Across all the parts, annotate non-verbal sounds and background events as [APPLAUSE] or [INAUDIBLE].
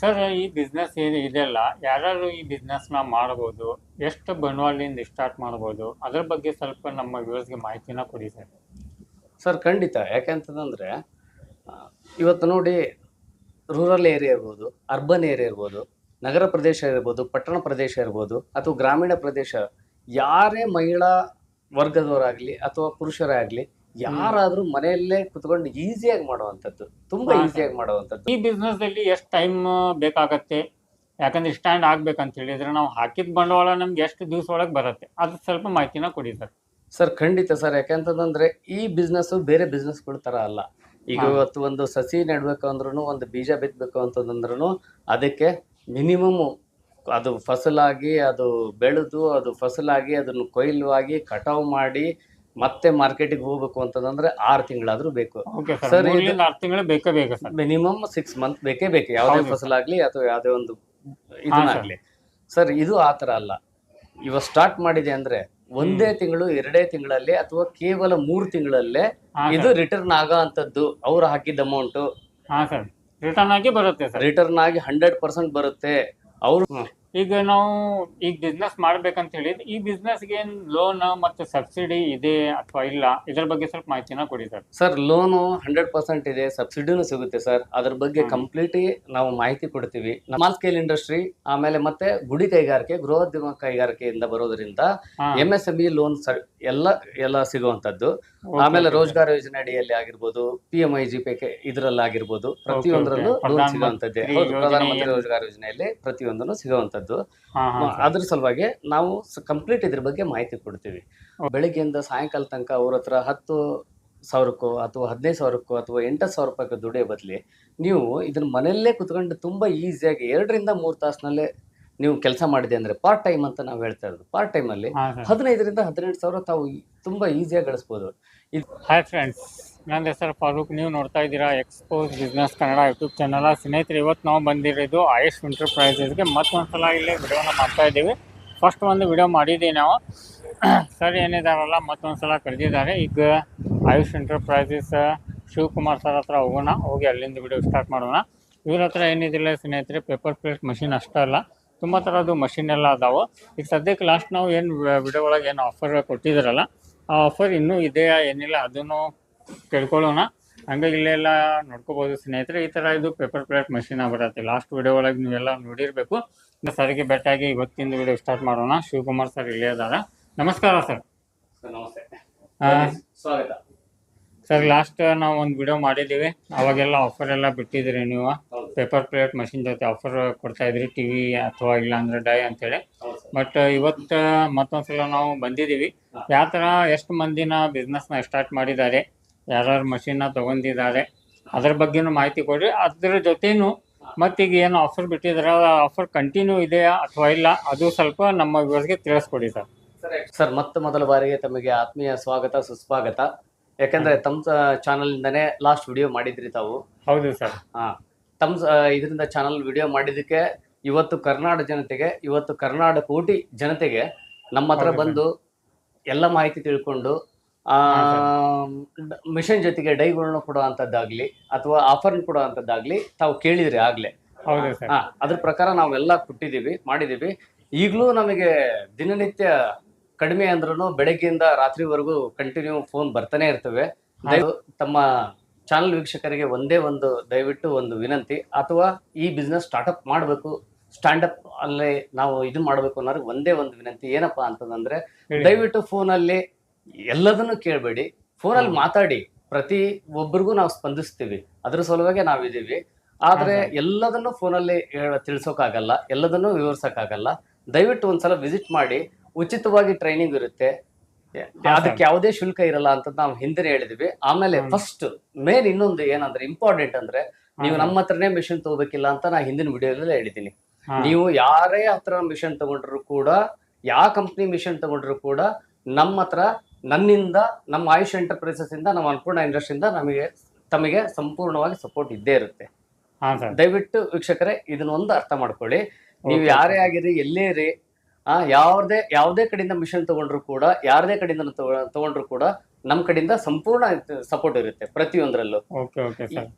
Sir, ಈ business ಏನು ಇದೆಲ್ಲ? ಯಾರು ಈ ಬಿಸ್ನೆಸ್ನ ಮಾಡ್ಬೋದು. ಎಷ್ಟು ಬಂಡವಾಳದಿಂದ ಸ್ಟಾರ್ಟ್ ಮಾಡ್ಬೋದು? ಅದ್ರ ಬಗ್ಗೆ ಸ್ವಲ್ಪ ನಮ್ಮ ವ್ಯೂಸ್ಗೆ ಮಾಹಿತಿನ ಕೊಡಿ ಸರ್. ಸರ್, ಖಂಡಿತ. ಯಾಕೆಂತಂದ್ರೆ ಇವತ್ತು ನೋಡಿ ರೂರಲ್ ಏರಿಯಾ ಇರ್ಬೋದು ಅರ್ಬನ್ ಏರಿಯಾ ಇರ್ಬೋದು, ನಗರ ಪ್ರದೇಶ ಇರ್ಬೋದು, ಪಟ್ಟಣ ಪ್ರದೇಶ ಇರ್ಬೋದು, ಅಥವಾ ಗ್ರಾಮೀಣ ಪ್ರದೇಶ, ಯಾರೇ ಮಹಿಳಾ ವರ್ಗದವರಾಗಲಿ ಅಥವಾ ಪುರುಷರೇ ಆಗ್ಲಿ ಯಾರಾದ್ರೂ ಮನೆಯಲ್ಲೇ ಕುತ್ಕೊಂಡು ಈಸಿಯಾಗಿ ಮಾಡುವಂಥದ್ದು ತುಂಬಾ ಈಸಿಯಾಗಿ ಮಾಡುವಂಥದ್ದು. ಈ ಬಿಸ್ನೆಸ್ ಅಲ್ಲಿ ಎಷ್ಟು ಟೈಮ್ ಬೇಕಾಗತ್ತೆ? ಯಾಕಂದ್ರೆ ಸ್ಟ್ಯಾಂಡ್ ಆಗ್ಬೇಕಂತ ಹೇಳಿದ್ರೆ ನಾವು ಹಾಕಿದ ಬಂಡವಾಳ ನಮ್ಗೆ ಎಷ್ಟು ದಿವಸ ಒಳಗೆ ಬರುತ್ತೆ? ಅದು ಸ್ವಲ್ಪ ಮಾಹಿತಿನ ಕೊಡಿ ಸರ್. ಸರ್ ಖಂಡಿತ ಸರ್. ಯಾಕೆಂತಂದ್ರೆ ಈ ಬಿಸ್ನೆಸ್ ಬೇರೆ ಬಿಸ್ನೆಸ್ ತರ ಅಲ್ಲ. ಈಗ ಇವತ್ತು ಒಂದು ಸಸಿ ನೆಡ್ಬೇಕು ಅಂದ್ರೂ ಒಂದು ಬೀಜ ಬಿತ್ತಬೇಕು ಅಂತಂದ್ರೂ ಅದಕ್ಕೆ ಮಿನಿಮಮ್ ಅದು ಫಸಲಾಗಿ ಅದು ಬೆಳೆದು ಅದು ಫಸಲಾಗಿ ಅದನ್ನು ಕೊಯ್ಲು ಆಗಿ ಕಟಾವು ಮಾಡಿ ಮತ್ತೆ ಮಾರ್ಕೆಟಿಗೆ ಹೋಗ್ಬೇಕು ಅಂತಂದ್ರೆ ಆರು ತಿಂಗಳಾದ್ರೂ ಬೇಕು. ಸರ್ ಆರು ತಿಂಗಳು ಬೇಕೇ ಬೇಕು ಮಿನಿಮಮ್ ಸಿಕ್ಸ್ ಮಂತ್ ಬೇಕೇ ಬೇಕು ಯಾವುದೇ ಫಸಲ್ ಫಸಲಾಗ್ಲಿ ಅಥವಾ ಯಾವುದೇ ಒಂದು ಇದನ್ನಾಗ್ಲಿ. ಸರ್ ಇದು ಆ ಥರ ಅಲ್ಲ. ಇವಾಗ ಸ್ಟಾರ್ಟ್ ಮಾಡಿದೆ ಅಂದ್ರೆ ಒಂದೇ ತಿಂಗಳು ಎರಡೇ ತಿಂಗಳಲ್ಲಿ ಅಥವಾ ಕೇವಲ ಮೂರು ತಿಂಗಳಲ್ಲೇ ಇದು ರಿಟರ್ನ್ ಆಗೋ ಅಂತದ್ದು ಅವ್ರು ಹಾಕಿದ ಅಮೌಂಟ್ ರಿಟರ್ನ್ ಆಗಿ ಬರುತ್ತೆ ರಿಟರ್ನ್ ಆಗಿ ಹಂಡ್ರೆಡ್ ಪರ್ಸೆಂಟ್ ಬರುತ್ತೆ. ಅವರು ಈಗ ನಾವು ಈಗ ಬಿಸ್ನೆಸ್ ಮಾಡ್ಬೇಕಂತ ಹೇಳಿ ಈ ಬಿಸ್ನೆಸ್ಗೆ ಏನ್ ಲೋನ್ ಮತ್ತು ಸಬ್ಸಿಡಿ ಇದೆ ಅಥವಾ ಇಲ್ಲ? ಇದ್ರ ಬಗ್ಗೆ ಸ್ವಲ್ಪ ಮಾಹಿತಿನ ಕೊಡಿ sir sir loan hundred percent ಇದೆ ಸಬ್ಸಿಡಿನೂ ಸಿಗುತ್ತೆ ಸರ್. ಅದ್ರ ಬಗ್ಗೆ. ಕಂಪ್ಲೀಟ್ ನಾವು ಮಾಹಿತಿ ಕೊಡ್ತೀವಿ. ಸ್ಮಾಲ್ ಸ್ಕೇಲ್ ಇಂಡಸ್ಟ್ರಿ ಆಮೇಲೆ ಮತ್ತೆ ಗುಡಿ ಕೈಗಾರಿಕೆ ಗೃಹೋದ್ಯಮ ಕೈಗಾರಿಕೆಯಿಂದ ಬರೋದ್ರಿಂದ. M S M E loan ಎಲ್ಲ ಎಲ್ಲ ಸಿಗುವಂತದ್ದು ಆಮೇಲೆ ರೋಜ್ಗಾರ್ ಯೋಜನೆ ಅಡಿಯಲ್ಲಿ ಆಗಿರ್ಬೋದು P M I G P ಇದ್ರಲ್ಲಿ ಆಗಿರ್ಬೋದು ಪ್ರತಿಯೊಂದರಲ್ಲೂ. ಲೋನ್ ಸಿಗುವಂತದ್ದೇ ಪ್ರಧಾನಮಂತ್ರಿ ರೋಜ್ಗಾರ್ ಯೋಜನೆಯಲ್ಲಿ ಪ್ರತಿಯೊಂದನ್ನು ಸಿಗುವಂತದ್ದು ಅದ್ರ ಸಲುವಾಗಿ ನಾವು ಕಂಪ್ಲೀಟ್ ಇದ್ರ ಬಗ್ಗೆ ಮಾಹಿತಿ ಕೊಡ್ತೀವಿ. ಬೆಳಿಗ್ಗೆಯಿಂದ ಸಾಯಂಕಾಲ ತನಕ ಅವ್ರ ಹತ್ರ ಹತ್ತು ಸಾವಿರಕ್ಕೋ ಅಥವಾ ಹದಿನೈದು ಸಾವಿರಕ್ಕೋ ಅಥವಾ ಎಂಟು ಸಾವಿರ ರೂಪಾಯಿಗೆ ದುಡಿಯೋ ಬದಲಿ ನೀವು ಇದನ್ನ ಮನೆಯಲ್ಲೇ ಕುತ್ಕೊಂಡು ತುಂಬಾ ಈಸಿಯಾಗಿ ಎರಡರಿಂದ ಮೂರು ತಾಸಿನಲ್ಲೇ ನೀವು ಕೆಲಸ ಮಾಡಿದೆ ಅಂದ್ರೆ ಪಾರ್ಟ್ ಟೈಮ್ ಅಂತ ನಾವು ಹೇಳ್ತಾ ಇರೋದು. ಪಾರ್ಟ್ ಟೈಮ್ ಅಲ್ಲಿ ಹಾ ಸರ್ ಹದಿನೈದರಿಂದ ಹದಿನೆಂಟು ಸಾವಿರ ತಾವು ತುಂಬ ತುಂಬಾ ಈಸಿಯಾಗಿ ಗಳಿಸ್ಬೋದು. ಇದು ಹಾಯ್ ಫ್ರೆಂಡ್ಸ್ ನನ್ನ ಹೆಸರು ಫಾರೂಕ್. ನೀವು ನೋಡ್ತಾ ಇದ್ದೀರಾ expose business Kannada YouTube channel. ಸ್ನೇಹಿತರೆ, ಇವತ್ತು ನಾವು ಬಂದಿರೋದು ಆಯುಷ್ ಎಂಟರ್ಪ್ರೈಸಸ್ಗೆ ಮತ್ತೊಂದು ಸಲ ಇಲ್ಲಿ ವಿಡಿಯೋನ ಮಾಡ್ತಾ ಇದ್ದೀವಿ. ಫಸ್ಟ್ ಒಂದು ವಿಡಿಯೋ ಮಾಡಿದ್ದೀವಿ ನಾವು. [CLEARS THROAT] ಸರ್, ಏನಿದಾರಲ್ಲ ಮತ್ತೊಂದು ಸಲ ಕರೆದಿದ್ದಾರೆ. ಈಗ ಆಯುಷ್ ಎಂಟರ್ಪ್ರೈಸಸ್ ಶಿವಕುಮಾರ್ ಸರ್ ಹತ್ರ ಹೋಗೋಣ. ಹೋಗಿ ಅಲ್ಲಿಂದ ವಿಡಿಯೋ ಸ್ಟಾರ್ಟ್ ಮಾಡೋಣ. ಇವ್ರ ಹತ್ರ ಏನಿದಿಲ್ಲ ಸ್ನೇಹಿತರೆ, ಪೇಪರ್ ಪ್ಲೇಟ್ ಮಷಿನ್ ಅಷ್ಟೇ ಅಲ್ಲ. ತುಂಬ ಥರದ್ದು ಮಷಿನ್ ಎಲ್ಲ ಅದಾವೆ. ಈಗ ಸದ್ಯಕ್ಕೆ ಲಾಸ್ಟ್ ನಾವು ಏನು ವಿಡಿಯೋ ಒಳಗೆ ಏನು ಆಫರ್ ಕೊಟ್ಟಿದ್ದಾರಲ್ಲ ಆ ಆಫರ್ ಇನ್ನೂ ಇದೆಯಾ ಏನಿಲ್ಲ ಅದನ್ನು ತಿಳ್ಕೊಳ್ಳೋಣ. ಹಂಗಾಗಿ ಇಲ್ಲೆಲ್ಲ ನೋಡ್ಕೋಬೋದು ಸ್ನೇಹಿತರೆ ಈ ಥರ ಇದು ಪೇಪರ್ ಪ್ಲೇಟ್ ಮಷೀನ್ ಬರುತ್ತೆ ಲಾಸ್ಟ್ ವಿಡಿಯೋ ಒಳಗೆ ನೀವೆಲ್ಲ ನೋಡಿರಬೇಕು. ಸರಿಗೆ ಬೆಟ್ಟಾಗಿ ಇವತ್ತಿನ ವಿಡಿಯೋ ಸ್ಟಾರ್ಟ್ ಮಾಡೋಣ. ಶಿವಕುಮಾರ್ ಸರ್ ಇಲ್ಲೇ ಅದಾರ ನಮಸ್ಕಾರ ಸರ್ ನಮಸ್ತೆ. ಸ್ವಾಗತ. ಸರ್ ಲಾಸ್ಟ್ ನಾವು ಒಂದು ವಿಡಿಯೋ ಮಾಡಿದ್ದೀವಿ. ಅವಾಗೆಲ್ಲ ಆಫರ್ ಎಲ್ಲ ಬಿಟ್ಟಿದ್ರಿ ನೀವು. ಪೇಪರ್ ಪ್ಲೇಟ್ ಮಷಿನ್ ಜೊತೆ ಆಫರ್ ಕೊಡ್ತಾ ಇದ್ರಿ ಟಿ ವಿ ಅಥವಾ ಇಲ್ಲ ಅಂದ್ರೆ ಡೈ ಅಂತೇಳಿ. ಬಟ್ ಇವತ್ತು ಮತ್ತೊಂದ್ಸಲ ನಾವು ಬಂದಿದ್ದೀವಿ. ಯಾವ ಥರ ಎಷ್ಟು ಮಂದಿನ ಬಿಸ್ನೆಸ್ನ ಸ್ಟಾರ್ಟ್ ಮಾಡಿದ್ದಾರೆ ಯಾರ್ಯಾರು ಮಷಿನ್ನ ತಗೊಂಡಿದ್ದಾರೆ ಅದ್ರ ಬಗ್ಗೆನೂ ಮಾಹಿತಿ ಕೊಡಿ ಅದ್ರ ಜೊತೆನೂ ಮತ್ತೀಗ ಏನು ಆಫರ್ ಬಿಟ್ಟಿದಾರೆ ಆಫರ್ ಕಂಟಿನ್ಯೂ ಇದೆಯಾ ಅಥವಾ ಇಲ್ಲ ಅದು ಸ್ವಲ್ಪ ನಮ್ಮ ವ್ಯೂವರ್ಸ್ಗೆ ತಿಳಿಸ್ಕೊಡಿ ಸರ್. ಸರ್ ಮತ್ತೆ ಮೊದಲ ಬಾರಿಗೆ ತಮಗೆ ಆತ್ಮೀಯ ಸ್ವಾಗತ ಸುಸ್ವಾಗತ. ಯಾಕಂದ್ರೆ ತಮ್ಮ ಚಾನಲ್ ಇಂದಾನೆ ಲಾಸ್ಟ್ ವಿಡಿಯೋ ಮಾಡಿದ್ರಿ ತಾವು. ಹೌದು ಸರ್. ಹಾ ತಮ್ಮ ಇದರಿಂದ ಚಾನಲ್ ವಿಡಿಯೋ ಮಾಡಿದ್ದಕ್ಕೆ ಇವತ್ತು ಕರ್ನಾಟಕ ಜನತೆಗೆ ಇವತ್ತು ಕರ್ನಾಟಕ ಕೋಟಿ ಜನತೆಗೆ ನಮ್ಮ ಹತ್ರ ಬಂದು ಎಲ್ಲ ಮಾಹಿತಿ ತಿಳ್ಕೊಂಡು ಆ ಮಿಷನ್ ಜೊತೆಗೆ ಡೈಗಳನ್ನ ಕೊಡುವಂತದ್ದಾಗ್ಲಿ ಅಥವಾ ಆಫರ್ ಕೊಡೋ ಅಂಥದ್ದಾಗ್ಲಿ ತಾವು ಕೇಳಿದ್ರಿ ಆಗ್ಲೇ. ಹಾ ಅದ್ರ ಪ್ರಕಾರ ನಾವೆಲ್ಲ ಕೊಟ್ಟಿದೀವಿ ಮಾಡಿದೀವಿ ಈಗಲೂ ನಮಗೆ ದಿನನಿತ್ಯ ಕಡಿಮೆ ಅಂದ್ರೂ ಬೆಳಗ್ಗೆಯಿಂದ ರಾತ್ರಿವರೆಗೂ ಕಂಟಿನ್ಯೂ ಫೋನ್ ಬರ್ತಾನೆ ಇರ್ತವೆ. ತಮ್ಮ ಚಾನಲ್ ವೀಕ್ಷಕರಿಗೆ ಒಂದೇ ಒಂದು ದಯವಿಟ್ಟು ಒಂದು ವಿನಂತಿ ಅಥವಾ ಈ ಬಿಸ್ನೆಸ್ ಸ್ಟಾರ್ಟ್ಅಪ್ ಮಾಡಬೇಕು ಸ್ಟ್ಯಾಂಡಪ್ ಅಲ್ಲಿ ನಾವು ಇದು ಮಾಡಬೇಕು ಅನ್ನೋರಿಗೆ ಒಂದೇ ಒಂದು ವಿನಂತಿ ಏನಪ್ಪಾ ಅಂತಂದ್ರೆ. ದಯವಿಟ್ಟು ಫೋನಲ್ಲಿ ಎಲ್ಲದನ್ನು ಕೇಳಬೇಡಿ. ಫೋನಲ್ಲಿ ಮಾತಾಡಿ. ಪ್ರತಿ ಒಬ್ಬರಿಗೂ ನಾವು ಸ್ಪಂದಿಸ್ತೀವಿ. ಅದ್ರ ಸಲುವಾಗಿ ನಾವಿದ್ದೀವಿ. ಆದ್ರೆ ಎಲ್ಲದನ್ನು ಫೋನಲ್ಲಿ ತಿಳಿಸೋಕ್ಕಾಗಲ್ಲ ಎಲ್ಲದನ್ನು ವಿವರಿಸೋಕ್ಕಾಗಲ್ಲ ದಯವಿಟ್ಟು ಒಂದ್ಸಲ ವಿಸಿಟ್ ಮಾಡಿ. ಉಚಿತವಾಗಿ ಟ್ರೈನಿಂಗ್ ಇರುತ್ತೆ. ಅದಕ್ಕೆ ಯಾವುದೇ ಶುಲ್ಕ ಇರಲ್ಲ ಅಂತ ನಾವು ಹಿಂದೆ ಹೇಳಿದ್ವಿ. ಆಮೇಲೆ ಫಸ್ಟ್ ಮೇನ್ ಇನ್ನೊಂದು ಏನಂದ್ರೆ ಇಂಪಾರ್ಟೆಂಟ್ ಅಂದ್ರೆ ನೀವು. ನಮ್ಮ ಹತ್ರನೇ ಮಿಷನ್ ತಗೋಬೇಕಿಲ್ಲ ಅಂತ ನಾ ಹಿಂದಿನ ವಿಡಿಯೋದಲ್ಲಿ ಹೇಳಿದ್ದೀನಿ. ನೀವು ಯಾರೇ ಹತ್ರ ಮಿಷನ್ ತಗೊಂಡ್ರು ಕೂಡ ಯಾವ ಕಂಪ್ನಿ ಮಿಷನ್ ತಗೊಂಡ್ರು ಕೂಡ ನಮ್ಮ ಹತ್ರ ನನ್ನಿಂದ ನಮ್ಮ ಆಯುಷ್ ಎಂಟರ್ಪ್ರೈಸಸ್ ಇಂದ ನಮ್ಮ ಅನ್ಪೂರ್ಣ ಇಂಡಸ್ಟ್ರಿಯಿಂದ ನಮಗೆ ತಮಗೆ ಸಂಪೂರ್ಣವಾಗಿ ಸಪೋರ್ಟ್ ಇದ್ದೇ ಇರುತ್ತೆ. ದಯವಿಟ್ಟು ವೀಕ್ಷಕರೇ ಇದನ್ನ ಒಂದು ಅರ್ಥ ಮಾಡ್ಕೊಳ್ಳಿ. ನೀವು ಯಾರೇ ಆಗಿರಿ ಎಲ್ಲೇ ಇರಿ ಆ ಯಾವ್ದೇ ಯಾವುದೇ ಕಡೆಯಿಂದ ಮಿಷನ್ ತಗೊಂಡ್ರು ಕೂಡ ಯಾರದೇ ಕಡೆಯಿಂದ ತಗೊಂಡ್ರು ಕೂಡ ನಮ್ಮ ಕಡೆಯಿಂದ ಸಂಪೂರ್ಣ ಸಪೋರ್ಟ್ ಇರುತ್ತೆ ಪ್ರತಿಯೊಂದರಲ್ಲೂ. Okay okay sir.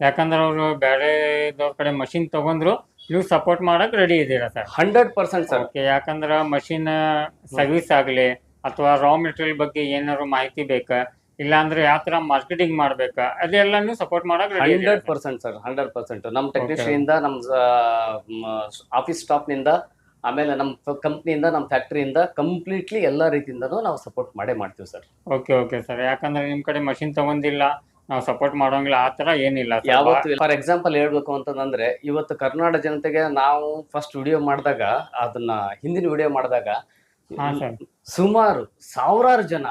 ಯಾಕಂದ್ರೆ ಅವರು ಬೇರೆ ಕಡೆ ಮಷಿನ್ ತಗೊಂಡ್ರು ನೀವು ಸಪೋರ್ಟ್ ಮಾಡಕ್ ರೆಡಿ ಇದ್ದೀರಾ sir hundred percent sir okay ಯಾಕಂದ್ರೆ ಮಷಿನ್ ಸರ್ವಿಸ್ ಆಗಲಿ ಅಥವಾ ರಾ ಮೆಟೀರಿಯಲ್ ಬಗ್ಗೆ ಏನಾದ್ರು ಮಾಹಿತಿ ಬೇಕಾ? ಇಲ್ಲಾಂದ್ರೆ ಯಾವ ತರ ಮಾರ್ಕೆಟಿಂಗ್ ಮಾಡ್ಬೇಕಾ? ಅದೆಲ್ಲ ನೀವು ಸಪೋರ್ಟ್ ಮಾಡಕ್ ready hundred percent sir hundred percent ನಮ್ಮ ಟೆಕ್ನಿಷಿಯನ್ ಇಂದ ನಮ್ಮ ಆಫೀಸ್ ಸ್ಟಾಫ್ನಿಂದ ಆಮೇಲೆ ನಮ್ಮ ಕಂಪ್ನಿಯಿಂದ ನಮ್ಮ ಫ್ಯಾಕ್ಟ್ರಿಯಿಂದ ಕಂಪ್ಲೀಟ್ಲಿ ಎಲ್ಲಾ ರೀತಿಯಿಂದನೂ ನಾವು ಸಪೋರ್ಟ್ ಮಾಡೇ ಮಾಡ್ತೀವಿ ಸರ್ ಓಕೆ ಓಕೆ ಸರ್ ಯಾಕಂದ್ರೆ ನಿಮ್ ಕಡೆ ಮಷಿನ್ ತಗೊಂಡಿಲ್ಲ ನಾವು ಸಪೋರ್ಟ್ ಮಾಡೋಂಗಿಲ್ಲ ಆ ತರ ಏನಿಲ್ಲ. ಯಾವತ್ತು ಫಾರ್ ಎಕ್ಸಾಂಪಲ್ ಹೇಳ್ಬೇಕು ಅಂತಂದ್ರೆ ಇವತ್ತು ಕರ್ನಾಟಕ ಜನತೆಗೆ ನಾವು ಫಸ್ಟ್ ವಿಡಿಯೋ ಮಾಡಿದಾಗ ಅದನ್ನ ಹಿಂದಿನ ವಿಡಿಯೋ ಮಾಡಿದಾಗ ಹಾ ಸರ್. ಸುಮಾರು ಸಾವಿರಾರು ಜನ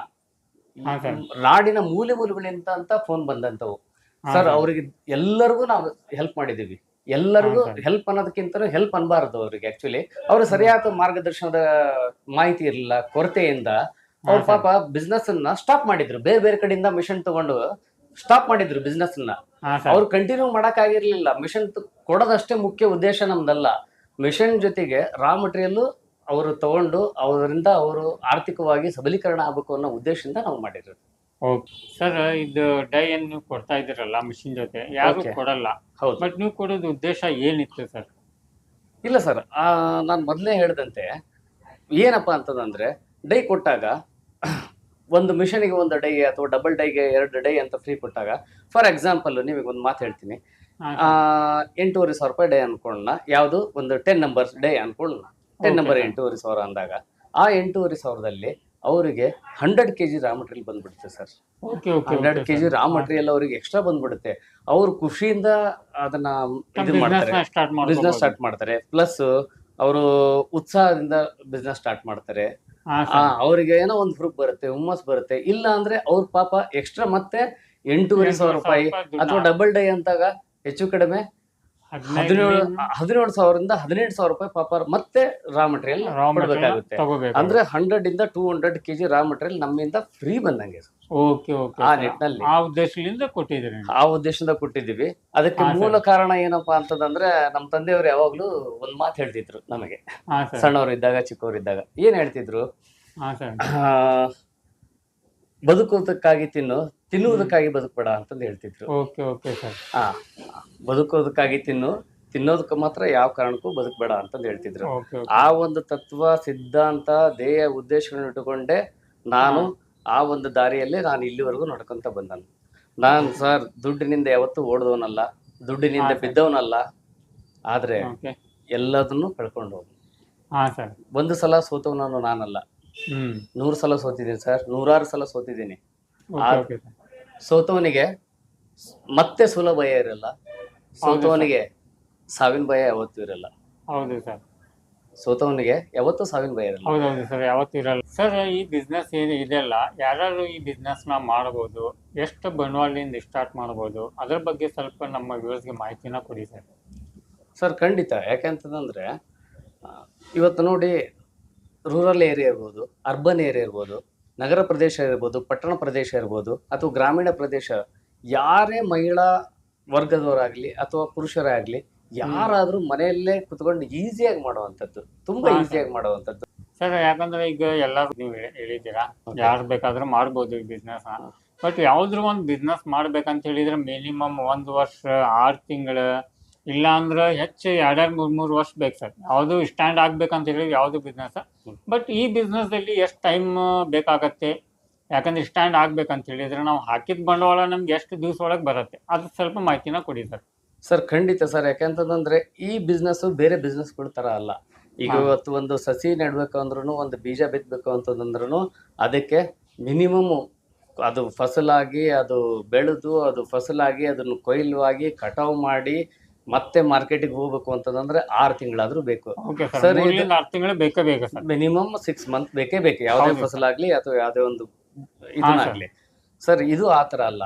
ಹಾ ಸರ್. ನಾಡಿನ ಮೂಲೆ ಮೂಲೆಗಳಿಂದ ಅಂತ ಫೋನ್ ಬಂದಂತವು. ಸರ್. ಅವ್ರಿಗೆ ಎಲ್ಲರಿಗೂ ನಾವು ಹೆಲ್ಪ್ ಮಾಡಿದೀವಿ. ಎಲ್ಲರಿಗೂ ಹೆಲ್ಪ್ ಅನ್ನೋದಕ್ಕಿಂತ ಹೆಲ್ಪ್ ಅನ್ಬಾರದು ಅವ್ರಿಗೆ ಆಕ್ಚುಲಿ ಅವ್ರ ಸರಿಯಾದ ಮಾರ್ಗದರ್ಶನದ ಮಾಹಿತಿ ಇರಲಿಲ್ಲ ಕೊರತೆಯಿಂದ. ಅವ್ರ. ಪಾಪ ಬಿಸ್ನೆಸ್ ಅನ್ನ ಸ್ಟಾಪ್ ಮಾಡಿದ್ರು. ಬೇರೆ ಬೇರೆ ಕಡೆಯಿಂದ ಮಿಷನ್ ತಗೊಂಡು ಸ್ಟಾಪ್ ಮಾಡಿದ್ರು ಬಿಸ್ನೆಸ್ನ. ಅವ್ರು ಕಂಟಿನ್ಯೂ ಮಾಡಕ್ ಆಗಿರ್ಲಿಲ್ಲ ಮಿಷನ್ ಕೊಡೋದಷ್ಟೇ ಮುಖ್ಯ ಉದ್ದೇಶ ನಮ್ದಲ್ಲ. ಮಿಷನ್ ಜೊತೆಗೆ ರಾ ಮಟೀರಿಯಲ್ ಅವರು ತಗೊಂಡು ಅವರಿಂದ ಅವರು ಆರ್ಥಿಕವಾಗಿ ಸಬಲೀಕರಣ ಆಗ್ಬೇಕು ಅನ್ನೋ ಉದ್ದೇಶದಿಂದ ನಾವು ಮಾಡಿದ್ರು ಓಕೆ ಸರ್ ಇದು ಡೈ ಏನ್ ನೀವು ಕೊಡ್ತಾ ಇದ್ದೀರಲ್ಲ ಮಿಷಿನ್ ಜೊತೆ. ಯಾರು ಕೊಡಲ್ಲ. ಹೌದು. ಬಟ್ ನೀವು ಕೊಡೋದು ಉದ್ದೇಶ ಏನಿತ್ತು ಸರ್ ಇಲ್ಲ ಸರ್ ನಾನು ಮೊದಲೇ ಹೇಳ್ದಂತೆ ಏನಪ್ಪಾ ಅಂತದಂದ್ರೆ ಡೈ ಕೊಟ್ಟಾಗ ಒಂದು ಮಿಷನಿಗೆ ಒಂದು ಡೈ ಅಥವಾ ಡಬಲ್ ಡೈಗೆ ಎರಡು ಡೈ ಅಂತ ಫ್ರೀ ಕೊಟ್ಟಾಗ ಫಾರ್ ಎಕ್ಸಾಂಪಲ್ ನಿಮಗೆ ಒಂದು ಮಾತು ಹೇಳ್ತೀನಿ. ಎಂಟೂವರೆ ಸಾವಿರ ರೂಪಾಯಿ ಡೇ ಅನ್ಕೊಳ್ಳೋಣ. ಯಾವುದು? ಒಂದು ten numbers day ಅನ್ಕೊಳ್ಳೋಣ. Ten number. ಎಂಟೂವರೆ ಸಾವಿರ ಅಂದಾಗ ಆ ಎಂಟೂವರೆ ಸಾವಿರದಲ್ಲಿ ಅವರಿಗೆ hundred K G raw material ಬಂದ್ಬಿಡುತ್ತೆ sir hundred K G raw material ಅವರಿಗೆ ಎಕ್ಸ್ಟ್ರಾ ಬಂದ್ಬಿಡುತ್ತೆ. ಅವರು ಖುಷಿಯಿಂದ ಅದನ್ನ ಇದು ಮಾಡ್ತಾರೆ. ಬಿಸ್ನೆಸ್ ಸ್ಟಾರ್ಟ್ ಮಾಡ್ತಾರೆ. ಪ್ಲಸ್ ಅವರು ಉತ್ಸಾಹದಿಂದ ಬಿಸ್ನೆಸ್ ಸ್ಟಾರ್ಟ್ ಮಾಡ್ತಾರೆ. ಅವರಿಗೆ ಏನೋ ಒಂದು ಹುರುಪ್ ಬರುತ್ತೆ ಹುಮ್ಮಸ್ ಬರುತ್ತೆ. ಇಲ್ಲ ಅಂದ್ರೆ ಅವ್ರ ಪಾಪ ಎಕ್ಸ್ಟ್ರಾ ಮತ್ತೆ ಎಂಟೂವರೆ ಸಾವಿರ ರೂಪಾಯಿ ಅಥವಾ ಡಬಲ್ ಡೇ ಅಂತಾಗ ಹೆಚ್ಚು ಕಡಿಮೆ ಹದಿನೇಳು ಹದಿನೇಳು ಸಾವಿರದಿಂದ ಹದಿನೆಂಟು ಸಾವಿರ ರೂಪಾಯಿ ಪಾಪರ್ ಮತ್ತೆ ರಾ ಮಟೀರಿಯಲ್ ರಾ ಅಂದ್ರೆ ಹಂಡ್ರೆಡ್ ಇಂದ two hundred KG raw material ನಮ್ಮಿಂದ ಫ್ರೀ ಬಂದಂಗೆ ಓಕೆ ಓಕೆ ಆ ನಿಟ್ಟಿನಲ್ಲಿ. ಆ ಉದ್ದೇಶದಿಂದ ಕೊಟ್ಟಿದ್ದೀರಿ ಆ ಉದ್ದೇಶದಿಂದ ಕೊಟ್ಟಿದ್ದೀವಿ. ಅದಕ್ಕೆ ಮೂಲ ಕಾರಣ ಏನಪ್ಪಾ ಅಂತದಂದ್ರೆ ನಮ್ಮ ತಂದೆಯವರು ಯಾವಾಗ್ಲೂ ಒಂದ್ ಮಾತು ಹೇಳ್ತಿದ್ರು ನಮಗೆ. ಸಣ್ಣವರು ಇದ್ದಾಗ ಚಿಕ್ಕವರು ಇದ್ದಾಗ ಏನ್ ಹೇಳ್ತಿದ್ರು? ಬದುಕುವುದಕ್ಕಾಗಿ ಬದುಕೋದಕ್ಕಾಗಿ ತಿನ್ನು ತಿನ್ನುವುದಕ್ಕಾಗಿ ಬದುಕಬೇಡ ಅಂತಂದು ಹೇಳ್ತಿದ್ರು. Okay okay sir. ಆ ಬದುಕೋದಕ್ಕಾಗಿ ತಿನ್ನು ತಿನ್ನೋದಕ್ಕೆ ಮಾತ್ರ ಯಾವ ಕಾರಣಕ್ಕೂ ಬದುಕಬೇಡ ಅಂತಂದು ಹೇಳ್ತಿದ್ರು. ಓಕೆ ಆ ಒಂದು ತತ್ವ ಸಿದ್ಧಾಂತ ಧ್ಯೇಯ ಉದ್ದೇಶಗಳನ್ನ ಇಟ್ಟುಕೊಂಡೆ ನಾನು ಆ ಒಂದು ದಾರಿಯಲ್ಲೇ ನಾನು ಇಲ್ಲಿವರೆಗೂ ನಡ್ಕೊಂತ ಬಂದನು. ನಾನು ಸರ್ ದುಡ್ಡಿನಿಂದ ಯಾವತ್ತೂ ಓಡ್ದವನಲ್ಲ ದುಡ್ಡಿನಿಂದ ಬಿದ್ದವನಲ್ಲ ಆದ್ರೆ ಓಕೆ. ಎಲ್ಲದನ್ನು ಕಳ್ಕೊಂಡು ಹೋಗ್ನು. ಹಾ ಸರ್. ಒಂದು ಸಲ ಸೋತವನನ್ನು ನಾನಲ್ಲ. ಹ್ಮ್. ನೂರು ಸಲ ಸೋತಿದ್ದೀನಿ ಸರ್ ನೂರಾರು ಸಲ ಸೋತಿದ್ದೀನಿ. Okay okay sir. ಸೋತವನಿಗೆ ಮತ್ತೆ ಸುಲಭ ಭಯ ಇರಲ್ಲ. ಸೋತವನಿಗೆ ಸಾವಿನ ಭಯ ಯಾವತ್ತೂ ಇರಲ್ಲ. ಹೌದು ಸರ್. ಸೋತವನಿಗೆ ಯಾವತ್ತೂ ಸಾವಿನ ಭಯ ಇರಲ್ಲ. ಹೌದೌದು ಸರ್ ಯಾವತ್ತೂ ಇರಲ್ಲ. ಸರ್ ಈ ಬಿಸ್ನೆಸ್ ಏನು ಇದೆಲ್ಲ ಯಾರು ಈ ಬಿಸ್ನೆಸ್ನ ಮಾಡ್ಬೋದು ಎಷ್ಟು ಬಂಡವಾಳದಿಂದ ಸ್ಟಾರ್ಟ್ ಮಾಡ್ಬೋದು ಅದ್ರ ಬಗ್ಗೆ ಸ್ವಲ್ಪ ನಮ್ಮ ವ್ಯೂವರ್ಸ್ಗೆ ಮಾಹಿತಿನ ಕೊಡಿ ಸರ್. ಸರ್ ಖಂಡಿತ. ಯಾಕೆಂತಂದ್ರೆ ಇವತ್ತು ನೋಡಿ ರೂರಲ್ ಏರಿಯಾ ಇರ್ಬೋದು ಅರ್ಬನ್ ಏರಿಯಾ ಇರ್ಬೋದು ನಗರ ಪ್ರದೇಶ ಇರ್ಬೋದು ಪಟ್ಟಣ ಪ್ರದೇಶ ಇರ್ಬೋದು ಅಥವಾ ಗ್ರಾಮೀಣ ಪ್ರದೇಶ ಯಾರೇ ಮಹಿಳಾ ವರ್ಗದವರಾಗಲಿ ಅಥವಾ ಪುರುಷರೇ ಆಗ್ಲಿ ಯಾರಾದ್ರೂ ಮನೆಯಲ್ಲೇ ಕುತ್ಕೊಂಡು ಈಸಿಯಾಗಿ ಮಾಡುವಂಥದ್ದು ತುಂಬಾ ಈಸಿಯಾಗಿ ಮಾಡುವಂಥದ್ದು. ಸರ್ ಯಾಕಂದ್ರೆ ಈಗ ಎಲ್ಲರೂ ನೀವು ಹೇಳಿದ್ದೀರಾ. ಯಾರು ಬೇಕಾದ್ರೂ ಮಾಡ್ಬೋದು ಈ ಬಿಸ್ನೆಸ್ ಬಟ್ ಯಾವ್ದ್ರ ಒಂದು ಬಿಸ್ನೆಸ್ ಮಾಡ್ಬೇಕಂತ ಹೇಳಿದ್ರೆ ಮಿನಿಮಮ್ ಒಂದು ವರ್ಷ ಆರು ತಿಂಗಳು ಇಲ್ಲ ಅಂದ್ರೆ ಹೆಚ್ಚು ಎರಡೆರಡು ಮೂರ್ ಮೂರು ವರ್ಷ ಬೇಕು ಸರ್. ಯಾವುದು ಸ್ಟ್ಯಾಂಡ್ ಆಗ್ಬೇಕಂತ ಹೇಳಿ ಯಾವುದು ಬಿಸ್ನೆಸ್ ಬಟ್ ಈ ಬಿಸ್ನೆಸ್ದಲ್ಲಿ ಎಷ್ಟು ಟೈಮ್ ಬೇಕಾಗತ್ತೆ? ಯಾಕಂದ್ರೆ ಸ್ಟ್ಯಾಂಡ್ ಆಗ್ಬೇಕಂತ ಹೇಳಿದ್ರೆ ನಾವು ಹಾಕಿದ ಬಂಡವಾಳ ನಮ್ಗೆ ಎಷ್ಟು ದಿವಸ ಒಳಗೆ ಬರುತ್ತೆ? ಅದು ಸ್ವಲ್ಪ ಮಾಹಿತಿನ ಕೊಡಿ ಸರ್. ಸರ್ ಖಂಡಿತ ಸರ್. ಯಾಕೆಂತಂದ್ರೆ ಈ ಬಿಸ್ನೆಸ್ ಬೇರೆ ಬಿಸ್ನೆಸ್ಗಳ ತರ ಅಲ್ಲ. ಈಗ ಇವತ್ತು ಒಂದು ಸಸಿ ನೆಡ್ಬೇಕು ಅಂದ್ರೂ ಒಂದು ಬೀಜ ಬಿತ್ತಬೇಕು ಅಂತಂದ್ರೂ ಅದಕ್ಕೆ ಮಿನಿಮಮ್ ಅದು ಫಸಲಾಗಿ ಅದು ಬೆಳೆದು ಅದು ಫಸಲಾಗಿ ಅದನ್ನು ಕೊಯ್ಲು ಆಗಿ ಕಟಾವು ಮಾಡಿ ಮತ್ತೆ ಮಾರ್ಕೆಟಿಗೆ ಹೋಗ್ಬೇಕು ಅಂತಂದ್ರೆ ಆರು ತಿಂಗಳಾದ್ರೂ ಬೇಕು. ಸರ್ ಆರು ತಿಂಗಳು ಬೇಕೇ ಬೇಕು ಮಿನಿಮಮ್ ಸಿಕ್ಸ್ ಮಂತ್ ಬೇಕೇ ಬೇಕು. ಯಾವುದೇ ಫಸಲ್ ಫಸಲಾಗ್ಲಿ ಅಥವಾ ಯಾವುದೇ ಒಂದು ಇದನ್ನಾಗ್ಲಿ. ಸರ್ ಇದು ಆ ಥರ ಅಲ್ಲ.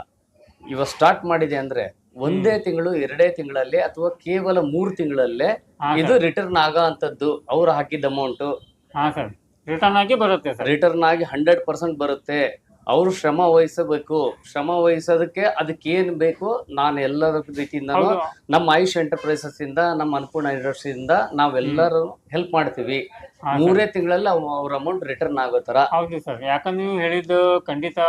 ಇವಾಗ ಸ್ಟಾರ್ಟ್ ಮಾಡಿದೆ ಅಂದ್ರೆ ಒಂದೇ ತಿಂಗಳು ಎರಡೇ ತಿಂಗಳಲ್ಲಿ ಅಥವಾ ಕೇವಲ ಮೂರು ತಿಂಗಳಲ್ಲೇ ಇದು ರಿಟರ್ನ್ ಆಗೋ ಅಂತದ್ದು ಅವ್ರು ಹಾಕಿದ ಅಮೌಂಟ್ ರಿಟರ್ನ್ ಆಗಿ ಬರುತ್ತೆ ರಿಟರ್ನ್ ಆಗಿ ಹಂಡ್ರೆಡ್ ಪರ್ಸೆಂಟ್ ಬರುತ್ತೆ. ಅವರು ಶ್ರಮ ವಹಿಸಬೇಕು. ಶ್ರಮ ವಹಿಸೋದಕ್ಕೆ ಅದಕ್ಕೆ ಏನ್ ಬೇಕು? ನಾನು ಎಲ್ಲರ ರೀತಿಯಿಂದ ನಮ್ಮ ಆಯುಷ್ ಎಂಟರ್ಪ್ರೈಸಸ್ ಇಂದ ನಮ್ಮ ಅನ್ಪೂರ್ಣ ಇಂಡಸ್ಟ್ರಿಯಿಂದ ಇಂದ ನಾವೆಲ್ಲರೂ ಹೆಲ್ಪ್ ಮಾಡ್ತೀವಿ. ಮೂರೇ ತಿಂಗಳಲ್ಲಿ ಅವ್ರ ಅಮೌಂಟ್ ರಿಟರ್ನ್ ಆಗೋ ತರ ಹೌದು ಸರ್. ಯಾಕಂದ್ರೆ ನೀವು ಹೇಳಿದ್ದು ಖಂಡಿತ